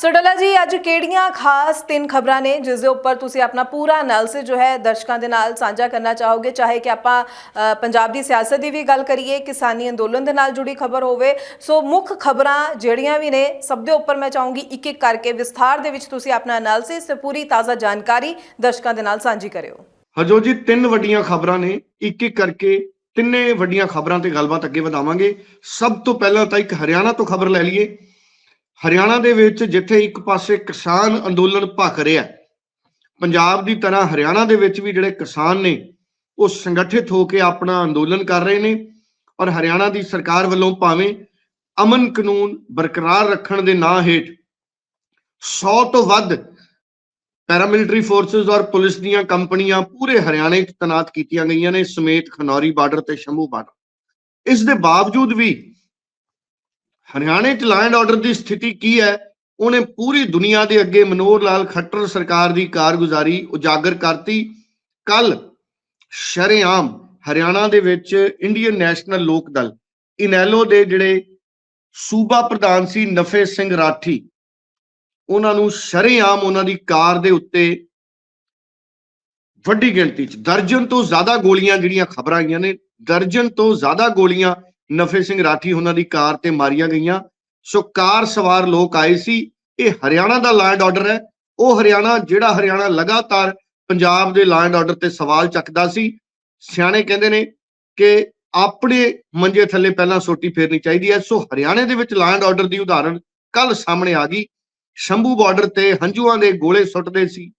ਸੋ ਡੱਲਾ ਜੀ, ਅੱਜ ਕਿਹੜੀਆਂ ਖਾਸ ਤਿੰਨ ਖਬਰਾਂ ਨੇ ਜਿਸ ਦੇ ਉੱਪਰ ਤੁਸੀਂ ਆਪਣਾ ਪੂਰਾ ਐਨਾਲਿਸਿਸ ਜੋ ਹੈ ਦਰਸ਼ਕਾਂ ਦੇ ਨਾਲ ਸਾਂਝਾ ਕਰਨਾ ਚਾਹੋਗੇ? ਚਾਹੇ ਕਿ ਆਪਾਂ ਪੰਜਾਬ ਦੀ ਸਿਆਸਤ ਦੀ ਵੀ ਗੱਲ ਕਰੀਏ, ਕਿਸਾਨੀ ਅੰਦੋਲਨ ਦੇ ਨਾਲ ਜੁੜੀ ਖਬਰ ਹੋਵੇ। ਸੋ ਮੁੱਖ ਖਬਰਾਂ ਜਿਹੜੀਆਂ ਵੀ ਨੇ, ਸਭ ਦੇ ਉੱਪਰ ਮੈਂ ਚਾਹੂੰਗੀ ਇੱਕ ਇੱਕ ਕਰਕੇ ਵਿਸਥਾਰ ਦੇ ਵਿੱਚ ਤੁਸੀਂ ਆਪਣਾ ਐਨਾਲਿਸਿਸ ਤੇ ਪੂਰੀ ਤਾਜ਼ਾ ਜਾਣਕਾਰੀ ਦਰਸ਼ਕਾਂ ਦੇ ਨਾਲ ਸਾਂਝੀ ਕਰਿਓ। ਹਜੋ ਜੀ, ਤਿੰਨ ਵੱਡੀਆਂ ਖਬਰਾਂ ਨੇ। ਇੱਕ ਇੱਕ ਕਰਕੇ ਤਿੰਨੇ ਵੱਡੀਆਂ ਖਬਰਾਂ ਤੇ ਗੱਲਬਾਤ ਅੱਗੇ ਵਧਾਵਾਂਗੇ। ਸਭ ਤੋਂ ਪਹਿਲਾਂ ਤਾਂ ਇੱਕ ਹਰਿਆਣਾ ਤੋਂ ਖਬਰ ਲੈ ਲਈਏ। ਹਰਿਆਣਾ ਦੇ ਵਿੱਚ ਜਿੱਥੇ ਇੱਕ ਪਾਸੇ ਕਿਸਾਨ ਅੰਦੋਲਨ ਭਖ ਰਿਹਾ ਪੰਜਾਬ ਦੀ ਤਰ੍ਹਾਂ ਹਰਿਆਣਾ ਦੇ ਵਿੱਚ ਵੀ ਜਿਹੜੇ ਕਿਸਾਨ ਨੇ, ਉਹ ਸੰਗਠਿਤ ਹੋ ਕੇ ਆਪਣਾ ਅੰਦੋਲਨ ਕਰ ਰਹੇ ਨੇ ਔਰ ਹਰਿਆਣਾ ਦੀ ਸਰਕਾਰ ਵੱਲੋਂ ਭਾਵੇਂ ਅਮਨ ਕਾਨੂੰਨ ਬਰਕਰਾਰ ਰੱਖਣ ਦੇ ਨਾਂ ਹੇਠ 100 ਤੋਂ ਵੱਧ ਪੈਰਾਮਿਲਟਰੀ ਫੋਰਸਸ ਔਰ ਪੁਲਿਸ ਦੀਆਂ ਕੰਪਨੀਆਂ ਪੂਰੇ ਹਰਿਆਣੇ 'ਚ ਤੈਨਾਤ ਕੀਤੀਆਂ ਗਈਆਂ ਨੇ, ਸਮੇਤ ਖਨੌਰੀ ਬਾਰਡਰ ਤੇ ਸ਼ੰਭੂ ਬਾਰਡਰ। ਇਸ ਦੇ ਬਾਵਜੂਦ ਵੀ ਹਰਿਆਣੇ 'ਚ ਲੈਂਡ ਐਂਡ ਆਰਡਰ ਦੀ ਸਥਿਤੀ ਕੀ ਹੈ? ਉਹਨੇ ਪੂਰੀ ਦੁਨੀਆ ਦੇ ਅੱਗੇ ਮਨੋਹਰ ਲਾਲ ਖੱਟਰ ਸਰਕਾਰ ਦੀ ਕਾਰਗੁਜ਼ਾਰੀ ਉਜਾਗਰ ਕਰਤੀ। ਕੱਲ ਸ਼ਰੇਆਮ ਹਰਿਆਣਾ ਦੇ ਵਿੱਚ ਇੰਡੀਅਨ ਨੈਸ਼ਨਲ ਲੋਕ ਦਲ ਇਨੈਲੋ ਦੇ ਜਿਹੜੇ ਸੂਬਾ ਪ੍ਰਧਾਨ ਸੀ ਨਫੇ ਸਿੰਘ ਰਾਠੀ, ਉਹਨਾਂ ਨੂੰ ਸ਼ਰੇਆਮ ਉਹਨਾਂ ਦੀ ਕਾਰ ਦੇ ਉੱਤੇ ਵੱਡੀ ਗਿਣਤੀ 'ਚ, ਦਰਜਨ ਤੋਂ ਜ਼ਿਆਦਾ ਗੋਲੀਆਂ ਜਿਹੜੀਆਂ ਖਬਰਾਂ ਆਈਆਂ ਨੇ, ਦਰਜਨ ਤੋਂ ਜ਼ਿਆਦਾ ਗੋਲੀਆਂ ਨਫੇ ਸਿੰਘ ਰਾਠੀ ਉਹਨਾਂ ਦੀ ਕਾਰ ਤੇ ਮਾਰੀਆਂ ਗਈਆਂ। ਸੋ ਕਾਰ ਸਵਾਰ ਲੋਕ ਆਏ ਸੀ। ਇਹ ਹਰਿਆਣਾ ਦਾ ਲੈਂਡ ਐਂਡ ਆਰਡਰ ਹੈ। ਉਹ ਹਰਿਆਣਾ, ਜਿਹੜਾ ਹਰਿਆਣਾ ਲਗਾਤਾਰ ਪੰਜਾਬ ਦੇ ਲੈਂਡ ਐਂਡ ਆਰਡਰ ਤੇ ਸਵਾਲ ਚੱਕਦਾ ਸੀ, ਸਿਆਣੇ ਕਹਿੰਦੇ ਨੇ ਕਿ ਆਪਣੇ ਮੰਜੇ ਥੱਲੇ ਪਹਿਲਾਂ ਸੋਟੀ ਫੇਰਨੀ ਚਾਹੀਦੀ ਹੈ। ਸੋ ਹਰਿਆਣੇ ਦੇ ਵਿੱਚ ਲਾਅ ਐਂਡ ਆਰਡਰ ਦੀ ਉਦਾਹਰਣ ਕੱਲ ਸਾਹਮਣੇ ਆ ਗਈ। ਸ਼ੰਭੂ ਬਾਰਡਰ ਤੇ ਹੰਝੂਆਂ ਦੇ ਗੋਲੇ ਸੁੱਟਦੇ ਸੀ।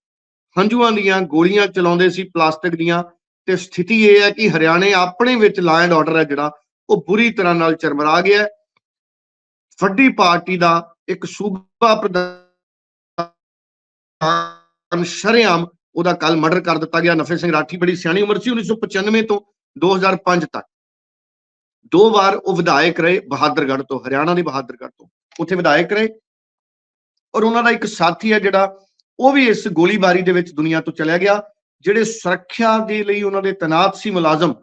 ਹੰਝੂਆਂ ਦੀਆਂ ਗੋਲੀਆਂ ਚਲਾਉਂਦੇ ਸੀ ਪਲਾਸਟਿਕ ਦੀਆਂ। ਤੇ ਸਥਿਤੀ ਇਹ ਹੈ ਕਿ ਹਰਿਆਣੇ ਆਪਣੇ ਵਿੱਚ ਲਾਅ ਐਂਡ ਆਰਡਰ ਹੈ ਜਿਹੜਾ ਉਹ ਬੁਰੀ ਤਰ੍ਹਾਂ ਨਾਲ ਚਰਮਰਾ ਗਿਆ ਵੱਡੀ ਪਾਰਟੀ ਦਾ ਇੱਕ ਸੂਬਾ ਪ੍ਰਧਾਨ ਸ਼ਰੇਆਮ ਉਹਦਾ ਕੱਲ ਮਰਡਰ ਕਰ ਦਿੱਤਾ ਗਿਆ। ਨਫੇ ਸਿੰਘ ਰਾਠੀ ਬੜੀ ਸਿਆਣੀ ਉਮਰ ਸੀ 1995 ਤੋਂ 2005 ਤੱਕ। ਦੋ ਵਾਰ ਉਹ ਵਿਧਾਇਕ ਰਹੇ ਬਹਾਦਰਗੜ੍ਹ ਤੋਂ, ਹਰਿਆਣਾ ਦੇ ਬਹਾਦਰਗੜ੍ਹ ਤੋਂ। ਉੱਥੇ ਵਿਧਾਇਕ ਰਹੇ ਔਰ ਉਹਨਾਂ ਦਾ ਇੱਕ ਸਾਥੀ ਹੈ ਜਿਹੜਾ, ਉਹ ਵੀ ਇਸ ਗੋਲੀਬਾਰੀ ਦੇ ਵਿੱਚ ਦੁਨੀਆ ਤੋਂ ਚਲਿਆ ਗਿਆ, ਜਿਹੜੇ ਸੁਰੱਖਿਆ ਦੇ ਲਈ ਉਹਨਾਂ ਦੇ ਤੈਨਾਤ ਸੀ ਮੁਲਾਜ਼ਮ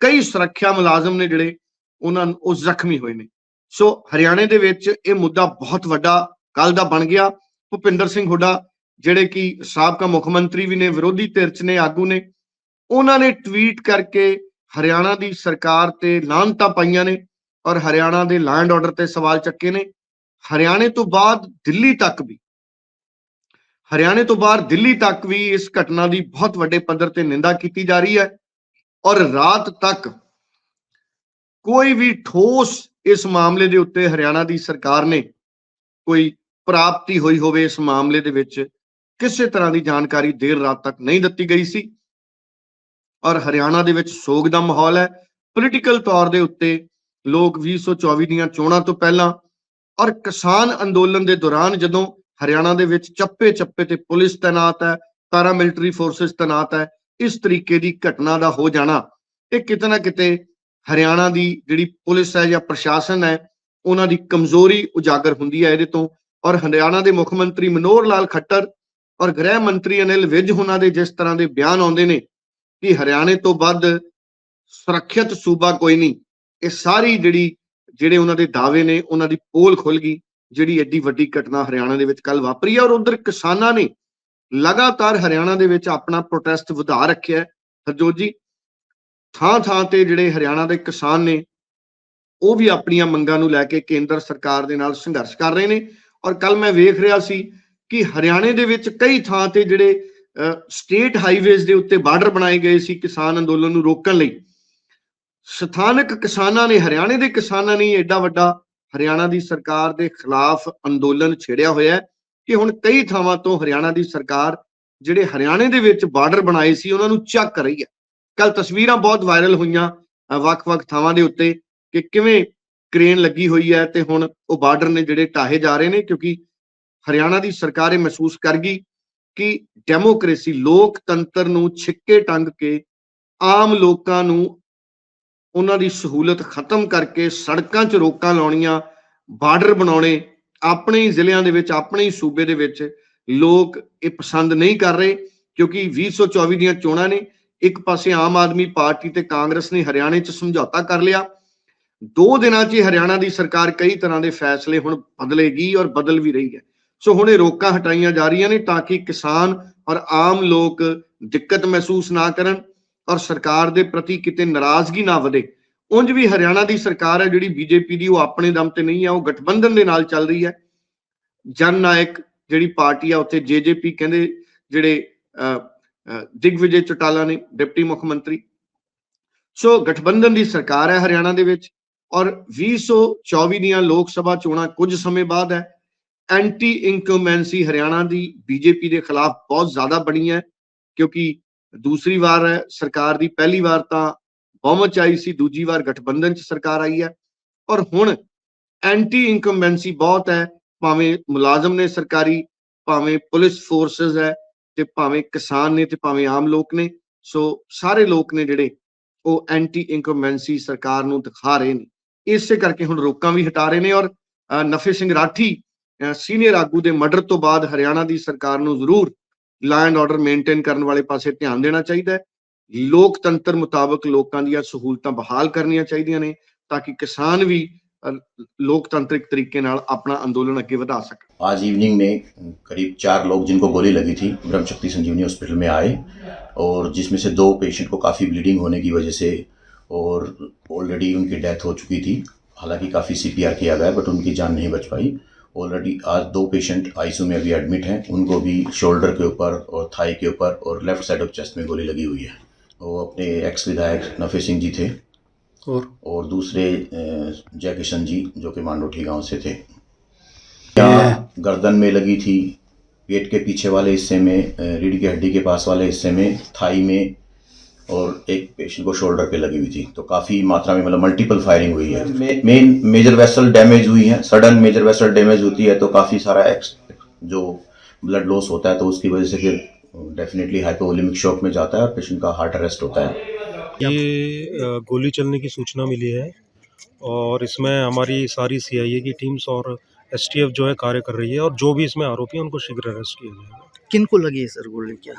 ਕਈ ਸੁਰੱਖਿਆ ਮੁਲਾਜ਼ਮ ਨੇ ਜਿਹੜੇ ਉਹਨਾਂ ਨੂੰ ਉਹ ਜ਼ਖਮੀ ਹੋਏ ਨੇ। ਸੋ ਹਰਿਆਣੇ ਦੇ ਵਿੱਚ ਇਹ ਮੁੱਦਾ ਬਹੁਤ ਵੱਡਾ ਕੱਲ ਦਾ ਬਣ ਗਿਆ। ਭੁਪਿੰਦਰ ਸਿੰਘ ਹੁੱਡਾ, ਜਿਹੜੇ ਕਿ ਸਾਬਕਾ ਮੁੱਖ ਮੰਤਰੀ ਵੀ ਨੇ, ਵਿਰੋਧੀ ਧਿਰ 'ਚ ਨੇ, ਆਗੂ ਨੇ, ਉਹਨਾਂ ਨੇ ਟਵੀਟ ਕਰਕੇ ਹਰਿਆਣਾ ਦੀ ਸਰਕਾਰ ਤੇ ਲਾਹਨਤਾਂ ਪਾਈਆਂ ਨੇ ਔਰ ਹਰਿਆਣਾ ਦੇ ਲੈਂਡ ਆਰਡਰ ਤੇ ਸਵਾਲ ਚੱਕੇ ਨੇ। ਹਰਿਆਣੇ ਤੋਂ ਬਾਅਦ ਦਿੱਲੀ ਤੱਕ ਵੀ, ਹਰਿਆਣੇ ਤੋਂ ਬਾਹਰ ਦਿੱਲੀ ਤੱਕ ਵੀ ਇਸ ਘਟਨਾ ਦੀ ਬਹੁਤ ਵੱਡੇ ਪੱਧਰ ਤੇ ਨਿੰਦਾ ਕੀਤੀ ਜਾ ਰਹੀ ਹੈ। ਔਰ ਰਾਤ ਤੱਕ ਕੋਈ ਵੀ ਠੋਸ ਇਸ ਮਾਮਲੇ ਦੇ ਉੱਤੇ ਹਰਿਆਣਾ ਦੀ ਸਰਕਾਰ ਨੇ ਕੋਈ ਪ੍ਰਾਪਤੀ ਹੋਈ ਹੋਵੇ ਇਸ ਮਾਮਲੇ ਦੇ ਵਿੱਚ, ਕਿਸੇ ਤਰ੍ਹਾਂ ਦੀ ਜਾਣਕਾਰੀ ਦੇਰ ਰਾਤ ਤੱਕ ਨਹੀਂ ਦਿੱਤੀ ਗਈ ਸੀ। ਔਰ ਹਰਿਆਣਾ ਦੇ ਵਿੱਚ ਸੋਗ ਦਾ ਮਾਹੌਲ ਹੈ। ਪੋਲੀਟੀਕਲ ਤੌਰ ਦੇ ਉੱਤੇ ਲੋਕ 2024 ਦੀਆਂ ਚੋਣਾਂ ਤੋਂ ਪਹਿਲਾਂ ਔਰ ਕਿਸਾਨ ਅੰਦੋਲਨ ਦੇ ਦੌਰਾਨ ਜਦੋਂ ਹਰਿਆਣਾ ਦੇ ਵਿੱਚ ਚੱਪੇ ਚੱਪੇ ਤੇ ਪੁਲਿਸ ਤੈਨਾਤ ਹੈ ਪੈਰਾ ਮਿਲਟਰੀ ਫੋਰਸਸ ਤੈਨਾਤ ਹੈ ਇਸ ਤਰੀਕੇ ਦੀ ਘਟਨਾ ਦਾ ਹੋ ਜਾਣਾ ਇਹ ਕਿਤੇ ਨਾ ਕਿਤੇ ਹਰਿਆਣਾ ਦੀ ਜਿਹੜੀ ਪੁਲਿਸ ਹੈ ਜਾਂ ਪ੍ਰਸ਼ਾਸਨ ਹੈ, ਉਹਨਾਂ ਦੀ ਕਮਜ਼ੋਰੀ ਉਜਾਗਰ ਹੁੰਦੀ ਹੈ ਇਹਦੇ ਤੋਂ ਔਰ ਹਰਿਆਣਾ ਦੇ ਮੁੱਖ ਮੰਤਰੀ ਮਨੋਹਰ ਲਾਲ ਖੱਟਰ ਔਰ ਗ੍ਰਹਿ ਮੰਤਰੀ ਅਨਿਲ ਵਿਜ ਉਹਨਾਂ ਦੇ ਜਿਸ ਤਰ੍ਹਾਂ ਦੇ ਬਿਆਨ ਆਉਂਦੇ ਨੇ ਕਿ ਹਰਿਆਣੇ ਤੋਂ ਵੱਧ ਸੁਰੱਖਿਅਤ ਸੂਬਾ ਕੋਈ ਨਹੀਂ, ਇਹ ਸਾਰੀ ਜਿਹੜੀ, ਜਿਹੜੇ ਉਹਨਾਂ ਦੇ ਦਾਅਵੇ ਨੇ, ਉਹਨਾਂ ਦੀ ਪੋਲ ਖੁੱਲ ਗਈ, ਜਿਹੜੀ ਐਡੀ ਵੱਡੀ ਘਟਨਾ ਹਰਿਆਣਾ ਦੇ ਵਿੱਚ ਕੱਲ ਵਾਪਰੀ ਹੈ ਔਰ ਉਧਰ ਕਿਸਾਨਾਂ ਨੇ ਲਗਾਤਾਰ ਹਰਿਆਣਾ ਦੇ ਵਿੱਚ ਆਪਣਾ ਪ੍ਰੋਟੈਸਟ ਵਧਾ ਰੱਖਿਆ ਹੈ। ਹਰਜੋਤ ਜੀ, ਥਾਂ ਥਾਂ ਤੇ ਜਿਹੜੇ ਹਰਿਆਣਾ ਦੇ ਕਿਸਾਨ ਨੇ, ਉਹ ਵੀ ਆਪਣੀਆਂ ਮੰਗਾਂ ਨੂੰ ਲੈ ਕੇ ਕੇਂਦਰ ਸਰਕਾਰ ਦੇ ਨਾਲ ਸੰਘਰਸ਼ ਕਰ ਰਹੇ ਨੇ। ਔਰ ਕੱਲ ਮੈਂ ਵੇਖ ਰਿਹਾ ਸੀ ਕਿ ਹਰਿਆਣੇ ਦੇ ਵਿੱਚ ਕਈ ਥਾਂ ਤੇ ਜਿਹੜੇ ਸਟੇਟ ਹਾਈਵੇਜ਼ ਦੇ ਉੱਤੇ ਬਾਰਡਰ ਬਣਾਏ ਗਏ ਸੀ ਕਿਸਾਨ ਅੰਦੋਲਨ ਨੂੰ ਰੋਕਣ ਲਈ। ਸਥਾਨਕ ਕਿਸਾਨਾਂ ਨੇ, ਹਰਿਆਣੇ ਦੇ ਕਿਸਾਨਾਂ ਨੇ ਐਡਾ ਵੱਡਾ ਹਰਿਆਣਾ ਦੀ ਸਰਕਾਰ ਦੇ ਖਿਲਾਫ ਅੰਦੋਲਨ ਛੇੜਿਆ ਹੋਇਆ ਹੈ। ਕਿ ਹੁਣ ਕਈ ਥਾਵਾਂ ਤੋਂ ਹਰਿਆਣਾ ਦੀ ਸਰਕਾਰ ਜਿਹੜੇ ਹਰਿਆਣੇ ਦੇ ਵਿੱਚ ਬਾਰਡਰ ਬਣਾਏ ਸੀ, ਉਹਨਾਂ ਨੂੰ ਚੱਕ ਰਹੀ ਹੈ। ਕੱਲ ਤਸਵੀਰਾਂ ਬਹੁਤ ਵਾਇਰਲ ਹੋਈਆਂ ਵੱਖ-ਵੱਖ ਥਾਵਾਂ ਦੇ ਉੱਤੇ ਕਿ ਕਿਵੇਂ ਕ੍ਰੇਨ ਲੱਗੀ ਹੋਈ ਹੈ ਤੇ ਹੁਣ ਉਹ ਬਾਰਡਰ ਨੇ ਜਿਹੜੇ ਢਾਹੇ ਜਾ ਰਹੇ ਨੇ, ਕਿਉਂਕਿ ਹਰਿਆਣਾ ਦੀ ਸਰਕਾਰ ਇਹ ਮਹਿਸੂਸ ਕਰ ਗਈ ਕਿ ਡੈਮੋਕ੍ਰੇਸੀ ਲੋਕਤੰਤਰ ਨੂੰ ਛਿੱਕੇ ਟੰਗ ਕੇ ਆਮ ਲੋਕਾਂ ਨੂੰ ਉਹਨਾਂ ਦੀ ਸਹੂਲਤ ਖਤਮ ਕਰਕੇ ਸੜਕਾਂ 'ਚ ਰੋਕਾਂ ਲਾਉਣੀਆਂ, ਬਾਰਡਰ ਬਣਾਉਣੇ ਆਪਣੇ ਹੀ ਜ਼ਿਲ੍ਹਿਆਂ ਦੇ ਵਿੱਚ, ਆਪਣੇ ਹੀ ਸੂਬੇ ਦੇ ਵਿੱਚ ਲੋਕ ਇਹ ਪਸੰਦ ਨਹੀਂ ਕਰ ਰਹੇ ਕਿਉਂਕਿ 2024 ਦੀਆਂ ਚੋਣਾਂ ਨੇ, ਇੱਕ ਪਾਸੇ ਆਮ ਆਦਮੀ ਪਾਰਟੀ ਤੇ ਕਾਂਗਰਸ ਨੇ ਹਰਿਆਣੇ 'ਚ ਸਮਝੌਤਾ ਕਰ ਲਿਆ। ਦੋ ਦਿਨਾਂ 'ਚ ਹੀ ਹਰਿਆਣਾ ਦੀ ਸਰਕਾਰ ਕਈ ਤਰ੍ਹਾਂ ਦੇ ਫੈਸਲੇ ਹੁਣ ਬਦਲੇਗੀ ਔਰ ਬਦਲ ਵੀ ਰਹੀ ਹੈ। ਸੋ ਹੁਣ ਇਹ ਰੋਕਾਂ ਹਟਾਈਆਂ ਜਾ ਰਹੀਆਂ ਨੇ ਤਾਂ ਕਿ ਕਿਸਾਨ ਔਰ ਆਮ ਲੋਕ ਦਿੱਕਤ ਮਹਿਸੂਸ ਨਾ ਕਰਨ ਔਰ ਸਰਕਾਰ ਦੇ ਪ੍ਰਤੀ ਕਿਤੇ ਨਾਰਾਜ਼ਗੀ ਨਾ ਵਧੇ। ਉਂਝ ਵੀ ਹਰਿਆਣਾ ਦੀ ਸਰਕਾਰ ਹੈ ਜਿਹੜੀ ਬੀਜੇਪੀ ਦੀ ਉਹ ਆਪਣੇ ਦਮ ਤੇ ਨਹੀਂ ਹੈ ਉਹ ਗਠਬੰਧਨ ਦੇ ਨਾਲ ਚੱਲ ਰਹੀ ਹੈ। ਜਨ ਨਾਇਕ ਜਿਹੜੀ ਪਾਰਟੀ ਆ ਉੱਥੇ ਜੇਜੇਪੀ ਕਹਿੰਦੇ ਜਿਹੜੇ ਅਹ, ਅਹ, ਦਿਗਵਿਜੇ ਚੌਟਾਲਾ ਨੇ ਡਿਪਟੀ ਮੁੱਖ ਮੰਤਰੀ। ਸੋ ਗਠਬੰਧਨ ਦੀ ਸਰਕਾਰ ਹੈ ਹਰਿਆਣਾ ਦੇ ਵਿੱਚ ਔਰ 2024 ਦੀਆਂ ਲੋਕ ਸਭਾ ਚੋਣਾਂ ਕੁਝ ਸਮੇਂ ਬਾਅਦ ਹੈ। ਐਂਟੀ ਇਨਕਮਬੈਂਸੀ ਹਰਿਆਣਾ ਦੀ ਬੀਜੇਪੀ ਦੇ ਖਿਲਾਫ ਬਹੁਤ ਜ਼ਿਆਦਾ ਬਣੀ ਹੈ ਕਿਉਂਕਿ ਦੂਸਰੀ ਵਾਰ ਹੈ ਸਰਕਾਰ ਦੀ ਪਹਿਲੀ ਵਾਰ ਤਾਂ ਬਹੁਮਤ 'ਚ ਆਈ ਸੀ, ਦੂਜੀ ਵਾਰ ਗਠਬੰਧਨ ਚ ਸਰਕਾਰ ਆਈ ਹੈ। ਔਰ ਹੁਣ ਐਂਟੀ ਇਨਕਮਬੈਂਸੀ ਬਹੁਤ ਹੈ, ਭਾਵੇਂ ਮੁਲਾਜ਼ਮ ਨੇ ਸਰਕਾਰੀ, ਭਾਵੇਂ ਪੁਲਿਸ ਫੋਰਸਸ ਹੈ ਤੇ ਭਾਵੇਂ ਕਿਸਾਨ ਨੇ ਤੇ ਭਾਵੇਂ ਆਮ ਲੋਕ ਨੇ, ਸੋ ਸਾਰੇ ਲੋਕ ਨੇ ਜਿਹੜੇ ਉਹ ਐਂਟੀ ਇਨਕਮਬੈਂਸੀ ਸਰਕਾਰ ਨੂੰ ਦਿਖਾ ਰਹੇ ਨੇ। ਇਸੇ ਕਰਕੇ ਹੁਣ ਰੋਕਾਂ ਵੀ ਹਟਾ ਰਹੇ ਨੇ ਔਰ ਨਫੇ ਸਿੰਘ ਰਾਠੀ ਸੀਨੀਅਰ ਆਗੂ ਦੇ ਮਰਡਰ ਤੋਂ ਬਾਅਦ ਹਰਿਆਣਾ ਦੀ ਸਰਕਾਰ ਨੂੰ ਜ਼ਰੂਰ ਲਾ ਐਂਡ ਆਰਡਰ ਮੇਨਟੇਨ ਕਰਨ ਵਾਲੇ ਪਾਸੇ ਧਿਆਨ ਦੇਣਾ ਚਾਹੀਦਾ ਹੈ। ਲੋਕਤੰਤਰ ਮੁਤਾਬਕ ਲੋਕਾਂ ਦੀਆਂ ਸਹੂਲਤਾਂ ਬਹਾਲ ਕਰਨੀਆਂ ਚਾਹੀਦੀਆਂ ਨੇ ਤਾਂ ਕਿ ਕਿਸਾਨ ਵੀ ਅ, ਲੋਕਤੰਤਰਿਕ ਤਰੀਕੇ ਨਾਲ ਆਪਣਾ ਅੰਦੋਲਨ ਅੱਗੇ ਵਧਾ ਸਕਣ आज इवनिंग में करीब चार लोग जिनको गोली लगी थी ब्रह्मशक्ति संजीवनी हॉस्पिटल में आए और जिसमें से दो पेशेंट को काफ़ी ब्लीडिंग होने की वजह से और ऑलरेडी उनकी डेथ हो चुकी थी हालांकि काफ़ी सीपीआर किया गया बट उनकी जान नहीं बच पाई ऑलरेडी आज दो पेशेंट आईसीयू में अभी एडमिट हैं उनको भी शोल्डर के ऊपर और थाई के ऊपर और लेफ्ट साइड ऑफ चेस्ट में गोली लगी हुई है वो अपने एक्स विधायक नफे सिंह जी थे। और? और दूसरे जय किशन जी जो कि मांडोठी गाँव से थे। यहाँ गर्दन में लगी थी पेट के पीछे वाले हिस्से में रीढ़ की हड्डी के पास वाले हिस्से में थाई में और एक पेशेंट को शोल्डर पे लगी हुई थी। तो काफ़ी मात्रा में मतलब मल्टीपल फायरिंग हुई है। मेन मेजर वेसल डैमेज हुई है। सडन मेजर वेसल डैमेज होती है तो काफ़ी सारा एक्स जो ब्लड लॉस होता है तो उसकी वजह से फिर डेफिनेटली हाइपोवोलेमिक शॉक में जाता है और पेशेंट का हार्ट अरेस्ट होता है। ये गोली चलने की सूचना मिली है और इसमें हमारी सारी सीआईए की टीम्स और एसटीएफ जो है कार्य कर रही है और जो भी इसमें आरोपी हैं उनको शीघ्र अरेस्ट किया जाएगा। किनको लगी है सर गोली क्या?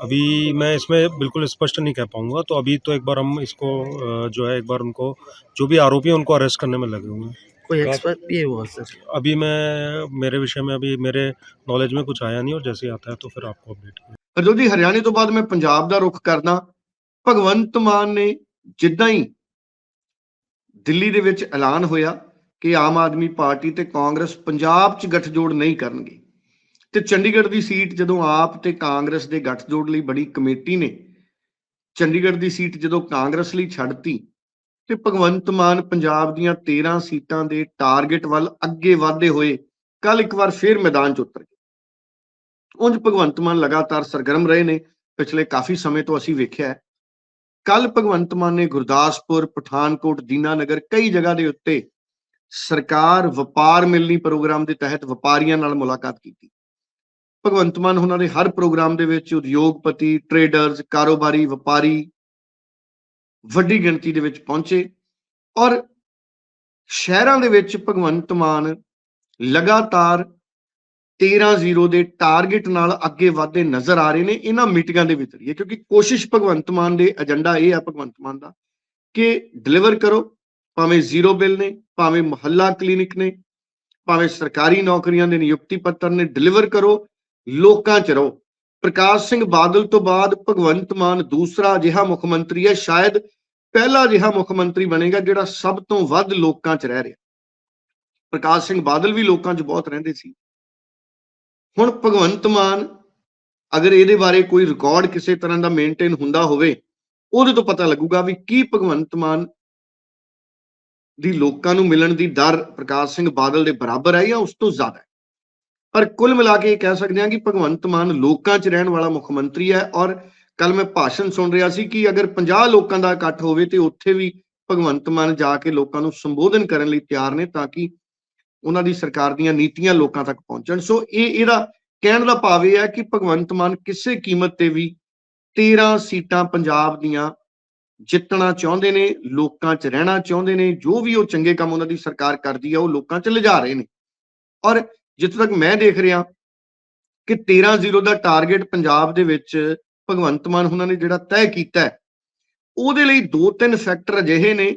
अभी मैं इसमें बिल्कुल स्पष्ट नहीं कह पाऊँगा तो अभी तो एक बार हम इसको जो है एक बार उनको जो भी आरोपी हैं उनको अरेस्ट करने में लगे हुए हैं। कोई एक्सपर्ट भी है हुआ सर अभी मैं मेरे विषय में अभी मेरे नॉलेज में कुछ आया नहीं और जैसे ही आता है तो फिर आपको अपडेट किया ਹਰਜੋਤ ਜੀ ਹਰਿਆਣੇ ਤੋਂ ਬਾਅਦ ਮੈਂ ਪੰਜਾਬ ਦਾ ਰੁਖ ਕਰਦਾ ਭਗਵੰਤ ਮਾਨ ਨੇ ਜਿੱਦਾਂ ਹੀ ਦਿੱਲੀ ਦੇ ਵਿੱਚ ਐਲਾਨ ਹੋਇਆ ਕਿ ਆਮ ਆਦਮੀ ਪਾਰਟੀ ਤੇ ਕਾਂਗਰਸ ਪੰਜਾਬ 'ਚ ਗੱਠਜੋੜ ਨਹੀਂ ਕਰਨਗੇ ਤੇ ਚੰਡੀਗੜ੍ਹ ਦੀ ਸੀਟ ਜਦੋਂ ਆਪ ਤੇ ਕਾਂਗਰਸ ਦੇ ਗੱਠਜੋੜ ਲਈ ਬੜੀ ਕਮੇਟੀ ਨੇ ਚੰਡੀਗੜ੍ਹ ਦੀ ਸੀਟ ਜਦੋਂ ਕਾਂਗਰਸ ਲਈ ਛੱਡਤੀ ਤੇ ਭਗਵੰਤ ਮਾਨ ਪੰਜਾਬ ਦੀਆਂ 13 ਸੀਟਾਂ ਦੇ ਟਾਰਗੇਟ ਵੱਲ ਅੱਗੇ ਵਧਦੇ ਹੋਏ ਕੱਲ ਇੱਕ ਵਾਰ ਫੇਰ ਮੈਦਾਨ 'ਚ ਉਤਰ ਗਏ। ਉਂਝ ਭਗਵੰਤ ਮਾਨ ਲਗਾਤਾਰ ਸਰਗਰਮ ਰਹੇ ਨੇ, ਪਿਛਲੇ ਕਾਫੀ ਸਮੇਂ ਤੋਂ ਅਸੀਂ ਵੇਖਿਆ ਹੈ। ਕੱਲ ਭਗਵੰਤ ਮਾਨ ਨੇ ਗੁਰਦਾਸਪੁਰ, ਪਠਾਨਕੋਟ, ਦੀਨਾਨਗਰ ਕਈ ਜਗ੍ਹਾ ਦੇ ਉੱਤੇ ਸਰਕਾਰ ਵਪਾਰ ਮਿਲਣੀ ਪ੍ਰੋਗਰਾਮ ਦੇ ਤਹਿਤ ਵਪਾਰੀਆਂ ਨਾਲ ਮੁਲਾਕਾਤ ਕੀਤੀ। ਭਗਵੰਤ ਮਾਨ ਉਹਨਾਂ ਦੇ ਹਰ ਪ੍ਰੋਗਰਾਮ ਦੇ ਵਿੱਚ ਉਦਯੋਗਪਤੀ ਟ੍ਰੇਡਰਸ ਕਾਰੋਬਾਰੀ, ਵਪਾਰੀ ਵੱਡੀ ਗਿਣਤੀ ਦੇ ਵਿੱਚ ਪਹੁੰਚੇ ਔਰ ਸ਼ਹਿਰਾਂ ਦੇ ਵਿੱਚ ਭਗਵੰਤ ਮਾਨ ਲਗਾਤਾਰ 13-0 ਦੇ ਟਾਰਗੇਟ ਨਾਲ ਅੱਗੇ ਵਧਦੇ ਨਜ਼ਰ ਆ ਰਹੇ ਨੇ, ਇਹਨਾਂ ਮੀਟਿੰਗਾਂ ਦੇ ਵਿੱਚ ਹੈ ਕਿਉਂਕਿ ਕੋਸ਼ਿਸ਼ ਭਗਵੰਤ ਮਾਨ ਦੇ ਏਜੰਡਾ ਇਹ ਆ ਭਗਵੰਤ ਮਾਨ ਦਾ ਕਿ ਡਿਲੀਵਰ ਕਰੋ, ਭਾਵੇਂ ਜ਼ੀਰੋ ਬਿੱਲ ਨੇ, ਭਾਵੇਂ ਮੁਹੱਲਾ ਕਲੀਨਿਕ ਨੇ, ਭਾਵੇਂ ਸਰਕਾਰੀ ਨੌਕਰੀਆਂ ਦੇ ਨਿਯੁਕਤੀ ਪੱਤਰ ਨੇ ਡਿਲੀਵਰ ਕਰੋ, ਲੋਕਾਂ 'ਚ ਰਹੋ। ਪ੍ਰਕਾਸ਼ ਸਿੰਘ ਬਾਦਲ ਤੋਂ ਬਾਅਦ ਭਗਵੰਤ ਮਾਨ ਦੂਸਰਾ ਅਜਿਹਾ ਮੁੱਖ ਮੰਤਰੀ ਹੈ, ਸ਼ਾਇਦ ਪਹਿਲਾ ਅਜਿਹਾ ਮੁੱਖ ਮੰਤਰੀ ਬਣੇਗਾ ਜਿਹੜਾ ਸਭ ਤੋਂ ਵੱਧ ਲੋਕਾਂ 'ਚ ਰਹਿ ਰਿਹਾ। ਪ੍ਰਕਾਸ਼ ਸਿੰਘ ਬਾਦਲ ਵੀ ਲੋਕਾਂ 'ਚ ਬਹੁਤ ਰਹਿੰਦੇ ਸੀ। ਹੁਣ ਭਗਵੰਤ ਮਾਨ ਅਗਰ ਇਹਦੇ ਬਾਰੇ ਕੋਈ ਰਿਕਾਰਡ ਕਿਸੇ ਤਰ੍ਹਾਂ ਦਾ ਮੇਨਟੇਨ ਹੁੰਦਾ ਹੋਵੇ, ਉਹਦੇ ਤੋਂ ਪਤਾ ਲੱਗੂਗਾ ਵੀ ਕੀ ਭਗਵੰਤ ਮਾਨ ਦੀ ਲੋਕਾਂ ਨੂੰ ਮਿਲਣ ਦੀ ਦਰ ਪ੍ਰਕਾਸ਼ ਸਿੰਘ ਬਾਦਲ ਦੇ ਬਰਾਬਰ ਹੈ ਜਾਂ ਉਸ ਤੋਂ ਜ਼ਿਆਦਾ ਹੈ। ਪਰ ਕੁੱਲ ਮਿਲਾ ਕੇ ਇਹ ਕਹਿ ਸਕਦੇ ਹਾਂ ਕਿ ਭਗਵੰਤ ਮਾਨ ਲੋਕਾਂ 'ਚ ਰਹਿਣ ਵਾਲਾ ਮੁੱਖ ਮੰਤਰੀ ਹੈ ਔਰ ਕੱਲ ਮੈਂ ਭਾਸ਼ਣ ਸੁਣ ਰਿਹਾ ਸੀ ਕਿ ਅਗਰ 50 ਲੋਕਾਂ ਦਾ ਇਕੱਠ ਹੋਵੇ ਤੇ ਉੱਥੇ ਵੀ ਭਗਵੰਤ ਮਾਨ ਜਾ ਕੇ ਲੋਕਾਂ ਨੂੰ ਸੰਬੋਧਨ ਕਰਨ ਲਈ ਤਿਆਰ ਨੇ ਤਾਂ ਕਿ ਉਹਨਾਂ ਦੀ ਸਰਕਾਰ ਦੀਆਂ ਨੀਤੀਆਂ ਲੋਕਾਂ ਤੱਕ ਪਹੁੰਚਣ। ਸੋ ਇਹ ਇਹਦਾ ਕਹਿਣ ਦਾ ਭਾਵ ਇਹ ਹੈ ਕਿ ਭਗਵੰਤ ਮਾਨ ਕਿਸੇ ਕੀਮਤ ਤੇ ਵੀ 13 ਸੀਟਾਂ ਪੰਜਾਬ ਦੀਆਂ ਜਿੱਤਣਾ ਚਾਹੁੰਦੇ ਨੇ, ਲੋਕਾਂ 'ਚ ਰਹਿਣਾ ਚਾਹੁੰਦੇ ਨੇ, ਜੋ ਵੀ ਉਹ ਚੰਗੇ ਕੰਮ ਉਹਨਾਂ ਦੀ ਸਰਕਾਰ ਕਰਦੀ ਹੈ ਉਹ ਲੋਕਾਂ 'ਚ ਲਿਜਾ ਰਹੇ ਨੇ। ਔਰ ਜਿੱਥੇ ਤੱਕ ਮੈਂ ਦੇਖ ਰਿਹਾ ਕਿ 13-0 ਦਾ ਟਾਰਗੇਟ ਪੰਜਾਬ ਦੇ ਵਿੱਚ ਭਗਵੰਤ ਮਾਨ ਉਹਨਾਂ ਨੇ ਜਿਹੜਾ ਤੈਅ ਕੀਤਾ ਹੈ, ਉਹਦੇ ਲਈ ਦੋ ਤਿੰਨ ਫੈਕਟਰ ਅਜਿਹੇ ਨੇ